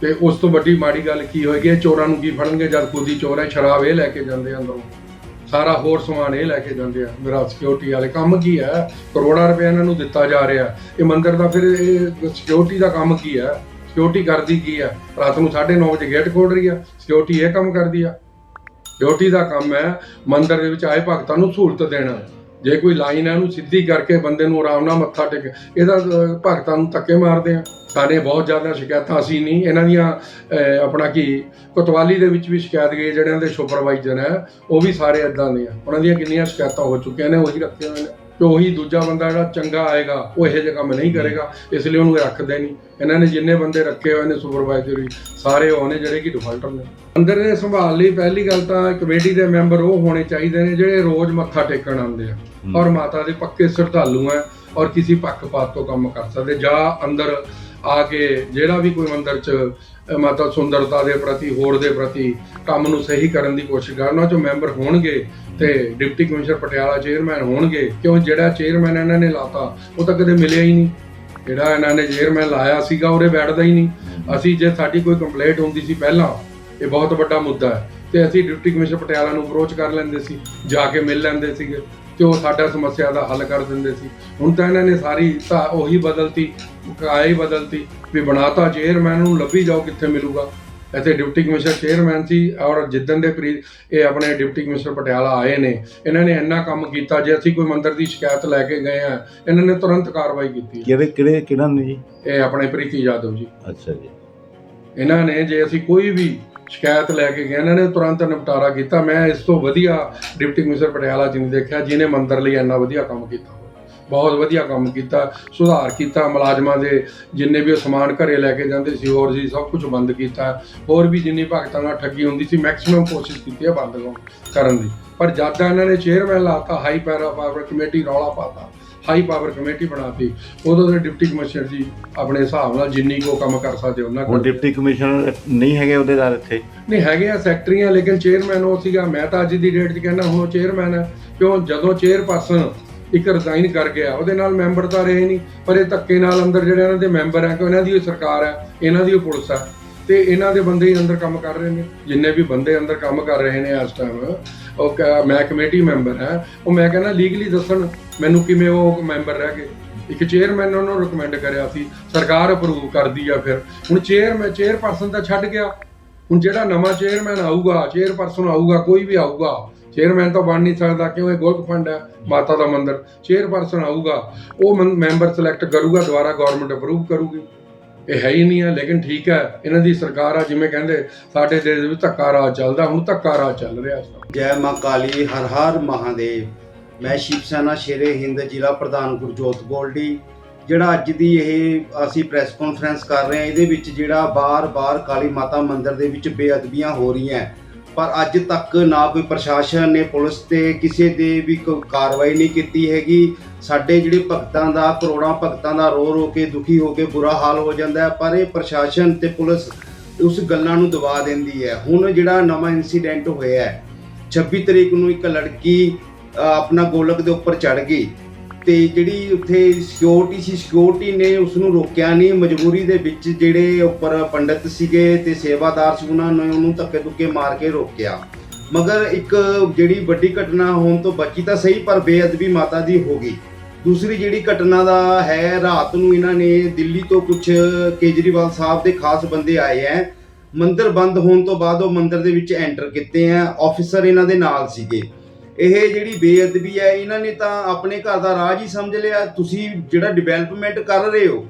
ਤੇ ਉਸ ਤੋਂ ਵੱਡੀ ਮਾੜੀ ਗੱਲ ਕੀ ਹੋਏਗੀ? ਇਹ ਚੋਰਾਂ ਨੂੰ ਕੀ ਫੜਨਗੇ ਜਦ ਖੁਦੀ ਚੋਰ ਹੈ? ਸ਼ਰਾਬ ਇਹ ਲੈ ਕੇ ਜਾਂਦੇ ਆ ਅੰਦਰੋਂ। ਸਾਰਾ ਹੋਰ ਸਮਾਨ ਇਹ ਲੈ ਕੇ ਜਾਂਦੇ ਆ ਮੇਰਾ ਸਿਕਿਉਰਿਟੀ ਵਾਲੇ। ਕੰਮ ਕੀ ਹੈ? ਕਰੋੜਾਂ ਰੁਪਏ ਇਹਨਾਂ ਨੂੰ ਦਿੱਤਾ ਜਾ ਰਿਹਾ ਇਹ ਮੰਦਰ ਦਾ ਫਿਰ ਇਹ ਸਿਕਿਉਰਿਟੀ ਦਾ ਕੰਮ ਕੀ ਹੈ? ਸਿਕਿਉਰਿਟੀ ਕਰਦੀ ਕੀ ਹੈ? ਰਾਤ ਨੂੰ 9:30 ਵਜੇ ਗੇਟ ਖੋਲ ਰਹੀ ਆ ਸਿਕਿਉਰਿਟੀ ਇਹ ਕੰਮ ਕਰਦੀ ਆ। ਡਿਊਟੀ ਦਾ ਕੰਮ ਹੈ, ਮੰਦਰ ਦੇ ਵਿੱਚ ਆਏ ਭਗਤਾਂ ਨੂੰ ਸਹੂਲਤ ਦੇਣਾ। ਜੇ ਕੋਈ ਲਾਈਨ ਹੈ, ਉਹਨੂੰ ਸਿੱਧੀ ਕਰਕੇ ਬੰਦੇ ਨੂੰ ਆਰਾਮ ਨਾਲ ਮੱਥਾ ਟੇਕ ਇਹਦਾ ਭਗਤਾਂ ਨੂੰ ਧੱਕੇ ਮਾਰਦੇ ਆ। ਸਾਡੇ ਬਹੁਤ ਜ਼ਿਆਦਾ ਸ਼ਿਕਾਇਤਾਂ ਅਸੀਂ ਨਹੀਂ, ਇਹਨਾਂ ਦੀਆਂ ਆਪਣਾ ਕੀ, ਕੋਤਵਾਲੀ ਦੇ ਵਿੱਚ ਵੀ ਸ਼ਿਕਾਇਤ ਗਈ ਜਿਹੜਿਆਂ ਦੇ ਸੁਪਰਵਾਈਜ਼ਰ ਹੈ, ਉਹ ਵੀ ਸਾਰੇ ਇਦਾਂ ਦੇ ਆ। ਉਹਨਾਂ ਦੀਆਂ ਕਿੰਨੀਆਂ ਸ਼ਿਕਾਇਤਾਂ ਹੋ ਚੁੱਕੀਆਂ ਨੇ, ਉਹੀ ਰੱਖੇ ਹੋਏ ਨੇ। ਤੇ ਉਹੀ ਦੂਜਾ ਬੰਦਾ ਜਿਹੜਾ ਚੰਗਾ ਆਏਗਾ ਉਹ ਇਹੋ ਜਿਹਾ ਕੰਮ ਨਹੀਂ ਕਰੇਗਾ। ਇਸ ਲਈ ਉਹਨੂੰ ਰੱਖਦੇ ਨਹੀਂ। ਇਹਨਾਂ ਨੇ ਜਿੰਨੇ ਬੰਦੇ ਰੱਖੇ ਹੋਏ ਨੇ ਸੁਪਰਵਾਈਜ਼ਰ ਸਾਰੇ ਉਹ ਨੇ ਜਿਹੜੇ ਕਿ ਡਿਫਾਲਟਰ ਨੇ। ਅੰਦਰ ਦੇ ਸੰਭਾਲ ਲਈ ਪਹਿਲੀ ਗੱਲ ਤਾਂ ਕਮੇਟੀ ਦੇ ਮੈਂਬਰ ਉਹ ਹੋਣੇ ਚਾਹੀਦੇ ਨੇ ਜਿਹੜੇ ਰੋਜ਼ ਮੱਥਾ ਟੇਕਣ ਆਉਂਦੇ ਆ। ਔਰ ਮਾਤਾ ਦੇ ਪੱਕੇ ਸ਼ਰਧਾਲੂ ਹੈ ਔਰ ਕਿਸੇ ਪੱਖਪਾਤ ਤੋਂ ਕੰਮ ਕਰ ਸਕਦੇ। ਜਾਂ ਅੰਦਰ ਆ ਕੇ ਜਿਹੜਾ ਵੀ ਕੋਈ ਮੰਦਰ ਚ ਮਤਲਬ ਸੁੰਦਰਤਾ ਦੇ ਪ੍ਰਤੀ, ਹੋਰ ਦੇ ਪ੍ਰਤੀ ਕੰਮ ਨੂੰ ਸਹੀ ਕਰਨ ਦੀ ਕੋਸ਼ਿਸ਼ ਕਰਨਾ। ਚੋਂ ਮੈਂਬਰ ਹੋਣਗੇ ਤੇ ਡਿਪਟੀ ਕਮਿਸ਼ਨਰ ਪਟਿਆਲਾ ਚੇਅਰਮੈਨ ਹੋਣਗੇ। ਕਿਉਂ? ਜਿਹੜਾ ਚੇਅਰਮੈਨ ਇਹਨਾਂ ਨੇ ਲਾਤਾ, ਉਹ ਤਾਂ ਕਦੇ ਮਿਲਿਆ ਹੀ ਨਹੀਂ। ਜਿਹੜਾ ਇਹਨਾਂ ਨੇ ਚੇਅਰਮੈਨ ਲਾਇਆ ਸੀਗਾ ਉਹਦੇ ਬੈਠਦਾ ਹੀ ਨਹੀਂ। ਅਸੀਂ ਜੇ ਸਾਡੀ ਕੋਈ ਕੰਪਲੇਂਟ ਹੁੰਦੀ ਸੀ ਪਹਿਲਾਂ, ਇਹ ਬਹੁਤ ਵੱਡਾ ਮੁੱਦਾ ਹੈ। ਤੇ ਅਸੀਂ ਡਿਪਟੀ ਕਮਿਸ਼ਨਰ ਪਟਿਆਲਾ ਨੂੰ ਅਪਰੋਚ ਕਰ ਲੈਂਦੇ ਸੀ, ਜਾ ਕੇ ਮਿਲ ਲੈਂਦੇ ਸੀਗੇ। ਤੇ ਉਹ ਸਾਡਾ ਸਮੱਸਿਆ ਦਾ ਹੱਲ ਕਰ ਦਿੰਦੇ ਸੀ। ਹੁਣ ਤਾਂ ਇਹਨਾਂ ਨੇ ਸਾਰੀ ਤਾਂ ਉਹੀ ਬਦਲਤੀ ਕਾਇਆ ਹੀ ਬਦਲਤੀ ਵੀ ਬਣਾਤਾ ਚੇਅਰਮੈਨ ਨੂੰ ਲੱਭੀ ਜਾਓ ਕਿੱਥੇ ਮਿਲੂਗਾ। ਇੱਥੇ ਡਿਪਟੀ ਕਮਿਸ਼ਨਰ ਚੇਅਰਮੈਨ ਸੀ ਔਰ ਜਿੱਦਣ ਦੇ ਪ੍ਰੀ ਇਹ ਆਪਣੇ ਡਿਪਟੀ ਕਮਿਸ਼ਨਰ ਪਟਿਆਲਾ ਆਏ ਨੇ ਇਹਨਾਂ ਨੇ ਇੰਨਾ ਕੰਮ ਕੀਤਾ ਜੇ ਅਸੀਂ ਕੋਈ ਮੰਦਰ ਦੀ ਸ਼ਿਕਾਇਤ ਲੈ ਕੇ ਗਏ ਆ ਇਹਨਾਂ ਨੇ ਤੁਰੰਤ ਕਾਰਵਾਈ ਕੀਤੀ ਕਿਹੜੇ ਕਿਹੜੇ ਕਿਹਨਾਂ ਨੇ ਜੀ? ਇਹ ਆਪਣੇ ਪ੍ਰੀਤੀ ਯਾਦਵ ਜੀ। ਅੱਛਾ ਜੀ। ਇਹਨਾਂ ਨੇ ਜੇ ਅਸੀਂ ਕੋਈ ਵੀ ਸ਼ਿਕਾਇਤ ਲੈ ਕੇ ਗਏ। ਇਹਨਾਂ ਨੇ ਤੁਰੰਤ ਨਿਪਟਾਰਾ ਕੀਤਾ। ਮੈਂ ਇਸ ਤੋਂ ਵਧੀਆ ਡਿਪਟੀ ਕਮਿਸ਼ਨਰ ਪਟਿਆਲਾ ਜੀ ਨੂੰ ਦੇਖਿਆ, ਜਿਨੇ ਮੰਦਰ ਲਈ ਇੰਨਾ ਵਧੀਆ ਕੰਮ ਕੀਤਾ। ਬਹੁਤ ਵਧੀਆ ਕੰਮ ਕੀਤਾ, ਸੁਧਾਰ ਕੀਤਾ, ਮੁਲਾਜ਼ਮਾਂ ਦੇ ਜਿੰਨੇ ਵੀ ਉਹ ਸਮਾਨ ਘਰੇ ਲੈ ਕੇ ਜਾਂਦੇ ਸੀ, ਹੋਰ ਜੀ ਸਭ ਕੁਝ ਬੰਦ ਕੀਤਾ। ਹੋਰ ਵੀ ਜਿੰਨੀ ਭਗਤਾਂ ਨਾਲ ਠੱਗੀ ਹੁੰਦੀ ਸੀ ਮੈਕਸਿਮਮ ਕੋਸ਼ਿਸ਼ ਕੀਤੀ ਹੈ ਬੰਦ ਕਰਨ ਦੀ। ਪਰ ਜਦ ਦਾ ਇਹਨਾਂ ਨੇ ਚੇਅਰਮੈਨ ਲਾਤਾ ਹਾਈ ਪੈਰਾ ਪਾਵਰ ਕਮੇਟੀ ਰੌਲਾ ਪਾਤਾ ਹਾਈ ਪਾਵਰ ਕਮੇਟੀ ਬਣਾਤੀ ਉਦੋਂ ਦੇ ਡਿਪਟੀ ਕਮਿਸ਼ਨਰ ਜੀ ਆਪਣੇ ਹਿਸਾਬ ਨਾਲ ਜਿੰਨੀ ਕੋ ਕੰਮ ਕਰ ਸਕਦੇ ਉਹਨਾਂ ਹੁਣ। ਡਿਪਟੀ ਕਮਿਸ਼ਨਰ ਨਹੀਂ ਹੈਗੇ ਉਹਦੇਦਾਰ ਇੱਥੇ? ਨਹੀਂ ਹੈਗੇ ਆ ਸੈਕਟਰੀਆਂ ਲੇਕਿਨ ਚੇਅਰਮੈਨ ਉਹ ਸੀਗਾ। ਮੈਂ ਤਾਂ ਅੱਜ ਦੀ ਡੇਟ 'ਚ ਕਹਿੰਦਾ ਹੁਣ ਉਹ ਚੇਅਰਮੈਨ ਹੈ ਕਿਉਂ? ਜਦੋਂ ਚੇਅਰਪਰਸਨ ਇੱਕ ਰਿਜ਼ਾਈਨ ਕਰ ਗਿਆ ਉਹਦੇ ਨਾਲ ਮੈਂਬਰ ਤਾਂ ਰਹੇ ਨਹੀਂ। ਪਰ ਇਹ ਧੱਕੇ ਨਾਲ ਅੰਦਰ ਜਿਹੜੇ ਇਹਨਾਂ ਦੇ ਮੈਂਬਰ ਹੈ ਕਿ ਇਹਨਾਂ ਦੀ ਉਹ ਸਰਕਾਰ ਹੈ ਇਹਨਾਂ ਦੀ ਉਹ ਪੁਲਿਸ ਹੈ ਤੇ ਇਹਨਾਂ ਦੇ ਬੰਦੇ ਹੀ ਅੰਦਰ ਕੰਮ ਕਰ ਰਹੇ ਨੇ। ਜਿੰਨੇ ਵੀ ਬੰਦੇ ਅੰਦਰ ਕੰਮ ਕਰ ਰਹੇ ਨੇ ਇਸ ਟਾਈਮ ਉਹ ਕ- ਮੈਂ ਕਮੇਟੀ ਮੈਂਬਰ ਹੈ। ਉਹ ਮੈਂ ਕਹਿੰਦਾ ਲੀਗਲੀ ਦੱਸਣ ਮੈਨੂੰ ਕਿਵੇਂ ਉਹ ਮੈਂਬਰ ਰਹਿ ਗਏ? ਇੱਕ ਚੇਅਰਮੈਨ ਉਹਨੂੰ ਰეკਮੈਂਡ ਕਰਿਆ ਸੀ। ਸਰਕਾਰ ਅਪਰੂਵ ਕਰਦੀ ਆ ਫਿਰ। ਹੁਣ ਚੇਅਰਮੈਨ ਚੇਅਰਪਰਸਨ ਤਾਂ ਛੱਡ ਗਿਆ। ਹੁਣ ਜਿਹੜਾ ਨਵਾਂ ਚੇਅਰਮੈਨ ਆਊਗਾ ਚੇਅਰਪਰਸਨ ਆਊਗਾ, ਕੋਈ ਵੀ ਆਊਗਾ ਚੇਅਰਮੈਨ ਤਾਂ ਬਣ ਨਹੀਂ ਸਕਦਾ ਕਿਉਂ? ਇਹ ਗੋਲਕ ਫੰਡ ਹੈ ਮਾਤਾ ਦਾ ਮੰਦਿਰ। ਚੇਅਰਪਰਸਨ ਆਊਗਾ, ਉਹ ਮੰ- ਮੈਂਬਰ ਸਿਲੈਕਟ ਕਰੂਗਾ, ਦੁਬਾਰਾ ਗਵਰਨਮੈਂਟ ਅਪਰੂਵ ਕਰੂਗੀ। ਇਹ ਹੈ ਹੀ ਨਹੀਂ ਹੈ, ਲੇਕਿਨ ਠੀਕ ਹੈ, ਇਹਨਾਂ ਦੀ ਸਰਕਾਰ ਆ, ਜਿਵੇਂ ਕਹਿੰਦੇ, ਸਾਡੇ ਦੇਸ਼ ਵਿੱਚ ਧੱਕਾ ਰਾਜ ਚੱਲਦਾ, ਹੁਣ ਧੱਕਾ ਰਾਜ ਚੱਲ ਰਿਹਾ ਜੈ ਮਾਂ ਕਾਲੀ, ਹਰ ਹਰ ਮਹਾਦੇਵ। ਮੈਂ ਸ਼ਿਵ ਸੈਨਾ ਸ਼ੇਰੇ ਹਿੰਦ ਜ਼ਿਲ੍ਹਾ ਪ੍ਰਧਾਨ ਗੁਰਜੋਤ ਗੋਲਡੀ ਜਿਹੜਾ ਅੱਜ ਦੀ ਇਹ ਅਸੀਂ ਪ੍ਰੈਸ ਕਾਨਫਰੰਸ ਕਰ ਰਹੇ ਹਾਂ, ਇਹਦੇ ਵਿੱਚ ਜਿਹੜਾ ਬਾਰ-ਬਾਰ ਕਾਲੀ ਮਾਤਾ ਮੰਦਿਰ ਦੇ ਵਿੱਚ ਬੇਅਦਬੀਆਂ ਹੋ ਰਹੀਆਂ ਪਰ ਅੱਜ ਤੱਕ ਨਾ ਕੋਈ ਪ੍ਰਸ਼ਾਸਨ, ਨੇ ਪੁਲਿਸ ਤੇ ਕਿਸੇ ਦੇ ਵੀ ਕੋਈ ਕਾਰਵਾਈ ਨਹੀਂ ਕੀਤੀ ਹੈਗੀ। ਸਾਡੇ ਜਿਹੜੇ ਭਗਤਾਂ ਦਾ, ਕਰੋੜਾਂ ਭਗਤਾਂ ਦਾ ਰੋ ਰੋ ਕੇ, ਦੁਖੀ ਹੋ ਕੇ ਬੁਰਾ ਹਾਲ ਹੋ ਜਾਂਦਾ ਹੈ, ਪਰ ਇਹ ਪ੍ਰਸ਼ਾਸਨ ਤੇ ਪੁਲਿਸ ਉਸ ਗੱਲਾਂ ਨੂੰ ਦਬਾ ਦਿੰਦੀ ਹੈ। ਹੁਣ ਜਿਹੜਾ ਨਵਾਂ ਇਨਸੀਡੈਂਟ ਹੋਇਆ ਹੈ 26 ਤਰੀਕ ਨੂੰ ਇੱਕ ਲੜਕੀ ਆਪਣਾ ਗੋਲਕ ਦੇ ਉੱਪਰ ਚੜ ਗਈ ਤੇ ਜਿਹੜੀ ਉੱਥੇ ਸਿਕਿਉਰਿਟੀ ਸੀ ਸਿਕਿਉਰਿਟੀ ਨੇ ਉਸ ਨੂੰ ਰੋਕਿਆ ਨਹੀਂ। ਮਜਬੂਰੀ ਦੇ ਵਿੱਚ ਜਿਹੜੇ ਉੱਪਰ ਪੰਡਿਤ ਸੀਗੇ ਤੇ ਸੇਵਾਦਾਰ ਸੀ, ਉਹਨਾਂ ਨੇ ਉਹਨੂੰ ਧੱਕੇ ਧੁੱਕੇ ਮਾਰ ਕੇ ਰੋਕਿਆ। ਮਗਰ ਇੱਕ ਜਿਹੜੀ ਵੱਡੀ ਘਟਨਾ ਹੋਣ ਤੋਂ ਬਚੀ ਤਾਂ ਸਹੀ, ਪਰ ਬੇਅਦਬੀ ਮਾਤਾ ਦੀ ਹੋ ਗਈ। ਦੂਸਰੀ ਜਿਹੜੀ ਘਟਨਾ ਦਾ ਹੈ, ਰਾਤ ਨੂੰ ਇਹਨਾਂ ਨੇ ਦਿੱਲੀ ਤੋਂ ਕੁਝ ਕੇਜਰੀਵਾਲ ਸਾਹਿਬ ਦੇ ਖਾਸ ਬੰਦੇ ਆਏ ਹੈ ਮੰਦਰ ਬੰਦ ਹੋਣ ਤੋਂ ਬਾਅਦ ਉਹ ਮੰਦਰ ਦੇ ਵਿੱਚ ਐਂਟਰ ਕੀਤੇ ਆ ਆਫੀਸਰ ਇਹਨਾਂ ਦੇ ਨਾਲ ਸੀਗੇ। ਇਹ ਜਿਹੜੀ ਬੇਅਦਬੀ ਹੈ ਇਹਨਾਂ ਨੇ ਤਾਂ ਆਪਣੇ ਘਰ ਦਾ ਰਾਜ ਹੀ ਸਮਝ ਲਿਆ। ਤੁਸੀਂ ਜਿਹੜਾ ਡਿਵੈਲਪਮੈਂਟ ਕਰ ਰਹੇ ਹੋ,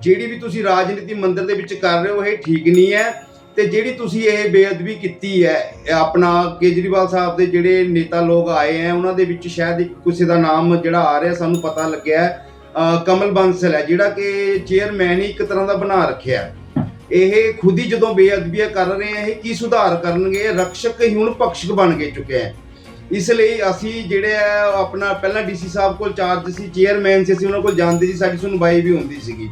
ਜਿਹੜੀ ਵੀ ਤੁਸੀਂ ਰਾਜਨੀਤੀ ਮੰਦਰ ਦੇ ਵਿੱਚ ਕਰ ਰਹੇ ਹੋ, ਇਹ ਠੀਕ ਨਹੀਂ ਹੈ ਤੇ ਜਿਹੜੀ ਤੁਸੀਂ ਇਹ ਬੇਅਦਬੀ ਕੀਤੀ ਹੈ ਆਪਣਾ ਕੇਜਰੀਵਾਲ ਸਾਹਿਬ ਦੇ ਜਿਹੜੇ ਨੇਤਾ ਲੋਕ ਆਏ ਹੈ, ਉਹਨਾਂ ਦੇ ਵਿੱਚ ਸ਼ਾਇਦ ਇੱਕ ਕਿਸੇ ਦਾ ਨਾਮ ਜਿਹੜਾ ਆ ਰਿਹਾ, ਸਾਨੂੰ ਪਤਾ ਲੱਗਿਆ ਕਮਲ ਬੰਸਲ ਹੈ, ਜਿਹੜਾ ਕਿ ਚੇਅਰਮੈਨ ਹੀ ਇੱਕ ਤਰ੍ਹਾਂ ਦਾ ਬਣਾ ਰੱਖਿਆ ਇਹ ਖੁਦ ਹੀ ਜਦੋਂ ਬੇਅਦਬੀਆਂ ਕਰ ਰਹੇ ਹੈ, ਇਹ ਕੀ ਸੁਧਾਰ ਕਰਨਗੇ? ਰਕਸ਼ਕ ਹੀ ਹੁਣ ਪਕਸ਼ਕ ਬਣ ਕੇ ਚੁੱਕੇ ਹੈ। ਇਸ ਲਈ ਅਸੀਂ ਜਿਹੜੇ ਆ ਆਪਣਾ ਪਹਿਲਾਂ ਡੀਸੀ ਸਾਹਿਬ ਕੋਲ ਚਾਰਜ ਸੀ, ਚੇਅਰਮੈਨ ਸੀ, ਅਸੀਂ ਉਹਨਾਂ ਕੋਲ ਜਾਂਦੇ ਸੀ, ਸਾਡੀ ਸੁਣਵਾਈ ਵੀ ਹੁੰਦੀ ਸੀਗੀ।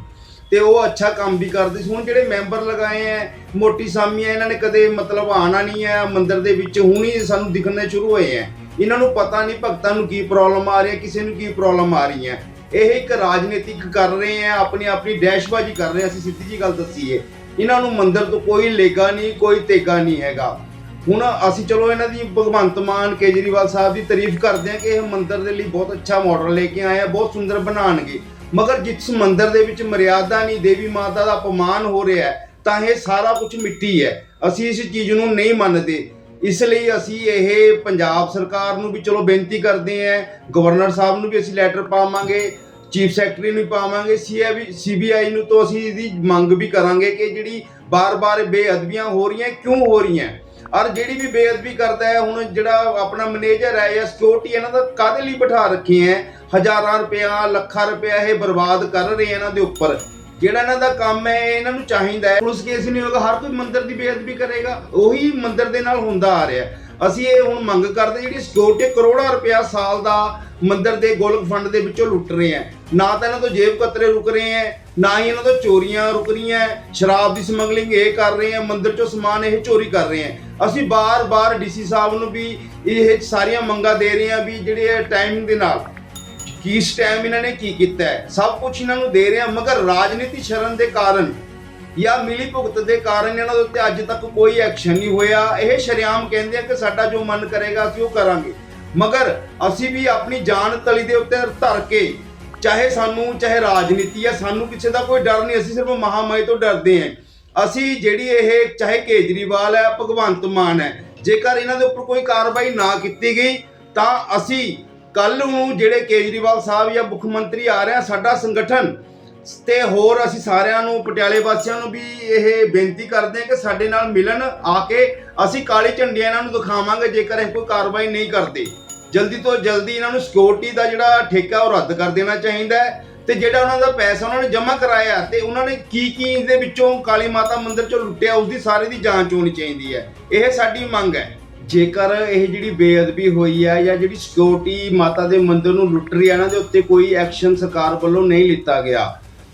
ਤੇ ਉਹ ਅੱਛਾ ਕੰਮ ਵੀ ਕਰਦੇ ਸੀ। ਹੁਣ ਜਿਹੜੇ ਮੈਂਬਰ ਲਗਾਏ ਐ, ਮੋਟੀ ਸਾਮੀ ਸਾਮੀਆਂ ਇਹਨਾਂ ਨੇ ਕਦੇ ਮਤਲਬ ਆਣਾ ਨਹੀਂ ਹੈ ਮੰਦਿਰ ਦੇ ਵਿੱਚ ਹੁਣ ਹੀ ਸਾਨੂੰ ਦਿਖਣੇ ਸ਼ੁਰੂ ਹੋਏ ਐ। ਇਹਨਾਂ ਨੂੰ ਪਤਾ ਨਹੀਂ ਭਗਤਾਂ ਨੂੰ ਕੀ ਪ੍ਰੋਬਲਮ ਆ ਰਹੀ ਹੈ ਕਿਸੇ ਨੂੰ ਕੀ ਪ੍ਰੋਬਲਮ ਆ ਰਹੀ ਹੈ ਇਹ ਇੱਕ ਰਾਜਨੀਤਿਕ ਕਰ ਰਹੇ ਆ ਆਪਣੀ ਆਪਣੀ ਡੈਸ਼ਬਾਜ਼ੀ ਕਰ ਰਹੇ ਆ, ਅਸੀਂ ਸਿੱਧੀ ਜੀ ਗੱਲ ਦੱਸੀਏ। ਇਹਨਾਂ ਨੂੰ ਮੰਦਰ ਤੋਂ ਕੋਈ ਲੇਗਾ ਨਹੀਂ ਕੋਈ ਤੇਗਾ ਨਹੀਂ ਹੈਗਾ। ਹੁਣ ਅਸੀਂ ਚਲੋ ਇਹਨਾਂ ਦੀ ਭਗਵੰਤ ਮਾਨ, ਕੇਜਰੀਵਾਲ ਸਾਹਿਬ ਦੀ ਤਾਰੀਫ ਕਰਦੇ ਹਾਂ ਕਿ ਇਹ ਮੰਦਰ ਦੇ ਲਈ ਬਹੁਤ ਅੱਛਾ ਮਾਡਲ ਲੈ ਕੇ ਆਏ ਆ, ਬਹੁਤ ਸੁੰਦਰ ਬਣਾਉਣਗੇ। ਮਗਰ ਜਿਸ ਮੰਦਿਰ ਦੇ ਵਿੱਚ ਮਰਿਆਦਾ ਨਹੀਂ, ਦੇਵੀ ਮਾਤਾ ਦਾ ਅਪਮਾਨ ਹੋ ਰਿਹਾ ਹੈ, ਤਾਂ ਇਹ ਸਾਰਾ ਕੁਝ ਮਿੱਟੀ ਹੈ। ਅਸੀਂ ਇਸ ਚੀਜ਼ ਨੂੰ ਨਹੀਂ ਮੰਨਦੇ। ਇਸ ਲਈ ਅਸੀਂ ਇਹ ਪੰਜਾਬ ਸਰਕਾਰ ਨੂੰ ਵੀ ਚਲੋ ਬੇਨਤੀ ਕਰਦੇ ਹਾਂ, ਗਵਰਨਰ ਸਾਹਿਬ ਨੂੰ ਵੀ ਅਸੀਂ ਲੈਟਰ ਪਾਵਾਂਗੇ ਚੀਫ ਸੈਕਟਰੀ ਨੂੰ ਵੀ ਪਾਵਾਂਗੇ ਸੀਬੀਆਈ ਨੂੰ ਤੋਂ ਅਸੀਂ ਇਹਦੀ ਮੰਗ ਵੀ ਕਰਾਂਗੇ ਕਿ ਜਿਹੜੀ ਬਾਰ-ਬਾਰ ਬੇਅਦਬੀਆਂ ਹੋ ਰਹੀਆਂ, ਕਿਉਂ ਹੋ ਰਹੀਆਂ? ਔਰ ਜਿਹੜੀ ਵੀ ਬੇਅਦਬੀ ਕਰਦਾ ਹੈ, ਹੁਣ ਜਿਹੜਾ ਆਪਣਾ ਮੈਨੇਜਰ ਹੈ ਜਾਂ ਸਿਕਿਉਰਿਟੀ ਇਹਨਾਂ ਦਾ ਕਾਦੇ ਲਈ ਬਿਠਾ ਰੱਖੇ ਹੈ? ਹਜ਼ਾਰਾਂ ਰੁਪਇਆ, ਲੱਖਾਂ ਰੁਪਇਆ ਇਹ ਬਰਬਾਦ ਕਰ ਰਹੇ ਆ ਇਹਨਾਂ ਦੇ ਉੱਪਰ। ਜਿਹੜਾ ਇਹਨਾਂ ਦਾ ਕੰਮ ਹੈ ਇਹਨਾਂ ਨੂੰ ਚਾਹੀਦਾ ਹੈ। ਪੁਲਿਸ ਕੇਸ ਨਹੀਂ ਹੋਗਾ ਹਰ ਕੋਈ ਮੰਦਿਰ ਦੀ ਬੇਅਦਬੀ ਕਰੇਗਾ। ਉਹੀ ਮੰਦਿਰ ਦੇ ਨਾਲ ਹੁੰਦਾ ਆ ਰਿਹਾ। ਅਸੀਂ ਇਹ ਹੁਣ ਮੰਗ ਕਰਦੇ ਜਿਹੜੀ ਸਿਕਿਉਰਿਟੀ ਕਰੋੜਾਂ ਰੁਪਇਆ ਸਾਲ ਦਾ ਮੰਦਿਰ ਦੇ ਗੋਲਕ ਫੰਡ ਦੇ ਵਿੱਚੋਂ ਲੁੱਟ ਰਹੇ ਆ। ਨਾ ਤਾਂ ਇਹਨਾਂ ਤੋਂ ਜੇਬ ਕਤਰੇ ਰੁਕ ਰਹੇ ਆ ਨਾ ਹੀ ਇਹਨਾਂ ਤੋਂ ਚੋਰੀਆਂ ਰੁਕ ਰਹੀਆਂ ਸ਼ਰਾਬ ਦੀ ਸਮਗਲਿੰਗ ਇਹ ਕਰ ਰਹੇ ਆ ਮੰਦਿਰ ਚੋਂ ਸਮਾਨ ਇਹ ਚੋਰੀ ਕਰ ਰਹੇ ਆ ਅਸੀਂ ਬਾਰ-ਬਾਰ ਡੀਸੀ ਸਾਹਿਬ ਨੂੰ ਵੀ ਇਹ ਸਾਰੀਆਂ ਮੰਗਾਂ ਦੇ ਰਹੇ ਆ ਵੀ ਜਿਹੜੇ ਟਾਈਮ ਦੇ ਨਾਲ ਕਿਸ ਟਾਈਮ ਇਹਨਾਂ ਨੇ ਕੀ ਕੀਤਾ ਹੈ। ਸਭ ਕੁਝ ਇਹਨਾਂ ਨੂੰ ਦੇ ਰਹੇ ਆ ਮਗਰ ਰਾਜਨੀਤੀ ਸ਼ਰਨ ਦੇ ਕਾਰਨ ਜਾਂ ਮਿਲੀ ਭੁਗਤ ਦੇ ਕਾਰਨ ਇਹਨਾਂ ਦੇ ਉੱਤੇ ਅੱਜ ਤੱਕ ਕੋਈ ਐਕਸ਼ਨ ਨਹੀਂ ਹੋਇਆ। ਇਹ ਸ਼ਰਿਆਮ ਕਹਿੰਦੇ ਆ ਕਿ ਸਾਡਾ ਜੋ ਮਨ ਕਰੇਗਾ ਅਸੀਂ ਉਹ ਕਰਾਂਗੇ। ਮਗਰ ਅਸੀਂ ਵੀ ਆਪਣੀ ਜਾਨ ਤਲੀ ਦੇ ਉੱਤੇ ਧਰ ਕੇ ਚਾਹੇ ਸਾਨੂੰ, ਚਾਹੇ ਰਾਜਨੀਤੀ ਆ, ਸਾਨੂੰ ਕਿਸੇ ਦਾ ਕੋਈ ਡਰ ਨਹੀਂ। ਅਸੀਂ ਸਿਰਫ ਮਹਾਮਾਈ ਤੋਂ ਡਰਦੇ ਹਾਂ। ਅਸੀਂ ਜਿਹੜੀ ਇਹ, ਚਾਹੇ ਕੇਜਰੀਵਾਲ ਹੈ, ਭਗਵੰਤ ਮਾਨ ਹੈ, ਜੇਕਰ ਇਹਨਾਂ ਦੇ ਉੱਪਰ ਕੋਈ ਕਾਰਵਾਈ ਨਾ ਕੀਤੀ ਗਈ, ਤਾਂ ਅਸੀਂ ਕੱਲ ਨੂੰ ਜਿਹੜੇ ਕੇਜਰੀਵਾਲ ਸਾਹਿਬ ਜਾਂ ਮੁੱਖ ਮੰਤਰੀ ਆ ਰਹੇ ਆ, ਸਾਡਾ ਸੰਗਠਨ ਤੇ ਹੋਰ ਅਸੀਂ ਸਾਰਿਆਂ ਨੂੰ, ਪਟਿਆਲੇ ਵਾਸੀਆਂ ਨੂੰ ਵੀ ਇਹ ਬੇਨਤੀ ਕਰਦੇ ਹਾਂ ਕਿ ਸਾਡੇ ਨਾਲ ਮਿਲਣ ਆ ਕੇ ਅਸੀਂ ਕਾਲੀ ਝੰਡੀਆਂ ਇਹਨਾਂ ਨੂੰ ਦਿਖਾਵਾਂਗੇ, ਜੇਕਰ ਇਹ ਕੋਈ ਕਾਰਵਾਈ ਨਹੀਂ ਕਰਦੇ। ਜਲਦੀ ਤੋਂ ਜਲਦੀ ਇਹਨਾਂ ਨੂੰ ਸਿਕਿਉਰਿਟੀ ਦਾ ਜਿਹੜਾ ਠੇਕਾ ਉਹ ਰੱਦ ਕਰ ਦੇਣਾ ਚਾਹੀਦਾ ਹੈ ਤੇ ਜਿਹੜਾ ਉਹਨਾਂ ਦਾ ਪੈਸਾ ਉਹਨਾਂ ਨੇ ਜਮ੍ਹਾਂ ਕਰਾਇਆ ਤੇ ਉਹਨਾਂ ਨੇ ਕੀ ਕੀ ਇਹਦੇ ਵਿੱਚੋਂ ਕਾਲੀ ਮਾਤਾ ਮੰਦਿਰ ਚੋਂ ਲੁੱਟਿਆ ਉਸ ਦੀ ਸਾਰੀ ਦੀ ਜਾਂਚ ਹੋਣੀ ਚਾਹੀਦੀ ਹੈ। ਇਹ ਸਾਡੀ ਮੰਗ ਹੈ। ਜੇਕਰ ਇਹ ਜਿਹੜੀ ਬੇਅਦਬੀ ਹੋਈ ਹੈ ਜਾਂ ਜਿਹੜੀ ਸਿਕਿਉਰਿਟੀ ਮਾਤਾ ਦੇ ਮੰਦਿਰ ਨੂੰ ਲੁੱਟ ਰਹੀ ਹੈ, ਇਹਨਾਂ ਦੇ ਉੱਤੇ ਕੋਈ ਐਕਸ਼ਨ ਸਰਕਾਰ ਵੱਲੋਂ ਨਹੀਂ ਲਿੱਤਾ ਗਿਆ,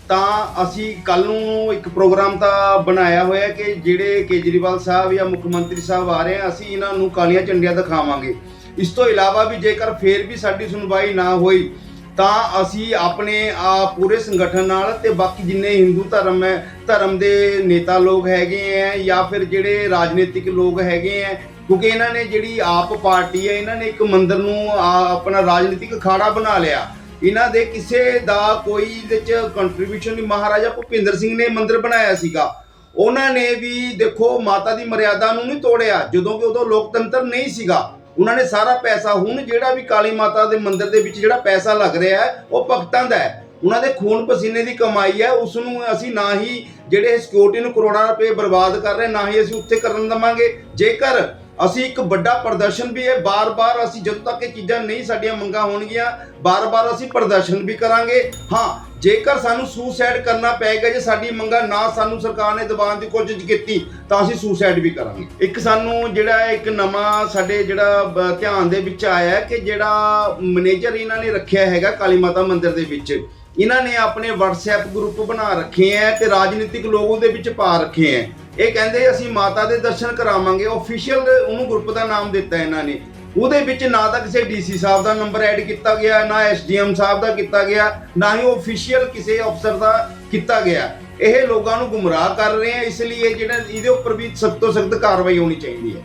ਤਾਂ ਅਸੀਂ ਕੱਲ ਨੂੰ ਇੱਕ ਪ੍ਰੋਗਰਾਮ ਤਾਂ ਬਣਾਇਆ ਹੋਇਆ ਕਿ ਜਿਹੜੇ ਕੇਜਰੀਵਾਲ ਸਾਹਿਬ ਜਾਂ ਮੁੱਖ ਮੰਤਰੀ ਸਾਹਿਬ ਆ ਰਹੇ ਆ, ਅਸੀਂ ਇਹਨਾਂ ਨੂੰ ਕਾਲੀਆਂ ਝੰਡੀਆਂ ਦਿਖਾਵਾਂਗੇ। ਇਸ ਤੋਂ ਇਲਾਵਾ ਵੀ ਜੇਕਰ ਫੇਰ ਵੀ ਸਾਡੀ ਸੁਣਵਾਈ ਨਾ ਹੋਈ, ਤਾਂ ਅਸੀਂ ਆਪਣੇ ਆ ਪੂਰੇ ਸੰਗਠਨ ਨਾਲ ਤੇ ਬਾਕੀ ਜਿੰਨੇ ਹਿੰਦੂ ਧਰਮ ਹੈ, ਧਰਮ ਦੇ ਨੇਤਾ ਲੋਕ ਹੈਗੇ ਹੈ ਜਾਂ ਫਿਰ ਜਿਹੜੇ ਰਾਜਨੀਤਿਕ ਲੋਕ ਹੈਗੇ ਹੈ ਕਿਉਂਕਿ ਇਹਨਾਂ ਨੇ ਜਿਹੜੀ ਆਪ ਪਾਰਟੀ ਹੈ, ਇਹਨਾਂ ਨੇ ਇੱਕ ਮੰਦਰ ਨੂੰ ਆਪਣਾ ਰਾਜਨੀਤਿਕ ਅਖਾੜਾ ਬਣਾ ਲਿਆ। ਇਹਨਾਂ ਦੇ ਕਿਸੇ ਦਾ ਕੋਈ ਇਹਦੇ ਚ ਕੰਟਰੀਬਿਊਸ਼ਨ ਨਹੀਂ। ਮਹਾਰਾਜਾ ਭੁਪਿੰਦਰ ਸਿੰਘ ਨੇ ਮੰਦਰ ਬਣਾਇਆ ਸੀਗਾ। ਉਹਨਾਂ ਨੇ ਵੀ ਦੇਖੋ ਮਾਤਾ ਦੀ ਮਰਿਆਦਾ ਨੂੰ ਨਹੀਂ ਤੋੜਿਆ, ਜਦੋਂ ਕਿ ਉਦੋਂ ਲੋਕਤੰਤਰ ਨਹੀਂ ਸੀਗਾ। ਉਹਨਾਂ ਨੇ ਸਾਰਾ ਪੈਸਾ, ਹੁਣ ਜਿਹੜਾ ਵੀ ਕਾਲੀ ਮਾਤਾ ਦੇ ਮੰਦਿਰ ਦੇ ਵਿੱਚ ਜਿਹੜਾ ਪੈਸਾ ਲੱਗ ਰਿਹਾ ਹੈ, ਉਹ ਭਗਤਾਂ ਦਾ ਹੈ। ਉਹਨਾਂ ਦੇ ਖੂਨ ਪਸੀਨੇ ਦੀ ਕਮਾਈ ਹੈ ਉਸ ਨੂੰ ਅਸੀਂ ਨਾ ਹੀ ਜਿਹੜੇ ਸਿਕਿਉਰਿਟੀ ਨੂੰ ਕਰੋੜਾਂ ਰੁਪਏ ਬਰਬਾਦ ਕਰ ਰਹੇ, ਨਾ ਹੀ ਅਸੀਂ ਉੱਥੇ ਕਰਨ ਦਵਾਂਗੇ। ਜੇਕਰ ਅਸੀਂ ਇੱਕ ਵੱਡਾ ਪ੍ਰਦਰਸ਼ਨ ਵੀ ਹੈ, ਬਾਰ-ਬਾਰ ਅਸੀਂ ਜਦੋਂ ਤੱਕ ਇਹ ਚੀਜ਼ਾਂ ਨਹੀਂ ਸਾਡੀਆਂ ਮੰਗਾਂ ਹੋਣਗੀਆਂ, ਬਾਰ-ਬਾਰ ਅਸੀਂ ਪ੍ਰਦਰਸ਼ਨ ਵੀ ਕਰਾਂਗੇ। ਹਾਂ, ਜੇਕਰ ਸਾਨੂੰ ਸੁਸਾਈਡ ਕਰਨਾ ਪਏਗਾ ਜੇ ਸਾਡੀ ਮੰਗਾਂ ਨਾ ਸਾਨੂੰ ਸਰਕਾਰ ਨੇ ਦਬਾਉਣ ਦੀ ਕੋਸ਼ਿਸ਼ ਕੀਤੀ, ਤਾਂ ਅਸੀਂ ਸੁਸਾਈਡ ਵੀ ਕਰਾਂਗੇ। ਇੱਕ ਸਾਨੂੰ ਜਿਹੜਾ ਇੱਕ ਨਵਾਂ ਸਾਡੇ ਜਿਹੜਾ ਧਿਆਨ ਦੇ ਵਿੱਚ ਆਇਆ ਕਿ ਜਿਹੜਾ ਮੈਨੇਜਰ ਇਹਨਾਂ ਨੇ ਰੱਖਿਆ ਹੈਗਾ ਕਾਲੀ ਮਾਤਾ ਮੰਦਿਰ ਦੇ ਵਿੱਚ। ਇਹਨਾਂ ਨੇ ਆਪਣੇ WhatsApp ਗਰੁੱਪ ਬਣਾ ਰੱਖੇ ਹੈ ਤੇ ਰਾਜਨੀਤਿਕ ਲੋਕ ਉਹਦੇ ਵਿੱਚ ਪਾ ਰੱਖੇ ਹੈ ਇਹ ਕਹਿੰਦੇ ਅਸੀਂ ਮਾਤਾ ਦੇ ਦਰਸ਼ਨ ਕਰਾਵਾਂਗੇ ਆਫੀਸ਼ੀਅਲ ਉਹਨੂੰ ਗਰੁੱਪ ਦਾ ਨਾਮ ਦਿੱਤਾ ਇਹਨਾਂ ਨੇ। ਉਹਦੇ ਵਿੱਚ ਨਾ ਤਾਂ ਕਿਸੇ ਡੀਸੀ ਸਾਹਿਬ ਦਾ ਨੰਬਰ ਐਡ ਕੀਤਾ ਗਿਆ, ਨਾ ਐਸਡੀਐਮ ਸਾਹਿਬ ਦਾ ਕੀਤਾ ਗਿਆ, ਨਾ ਹੀ ਆਫੀਸ਼ੀਅਲ ਕਿਸੇ ਅਫਸਰ ਦਾ ਕੀਤਾ ਗਿਆ। ਇਹ ਲੋਕਾਂ ਨੂੰ ਗੁੰਮਰਾਹ ਕਰ ਰਹੇ ਆ ਇਸ ਲਈ ਇਹ ਜਿਹੜਾ, ਇਹਦੇ ਉੱਪਰ ਵੀ ਸਖਤ ਤੋਂ ਸਖਤ ਕਾਰਵਾਈ ਹੋਣੀ ਚਾਹੀਦੀ ਹੈ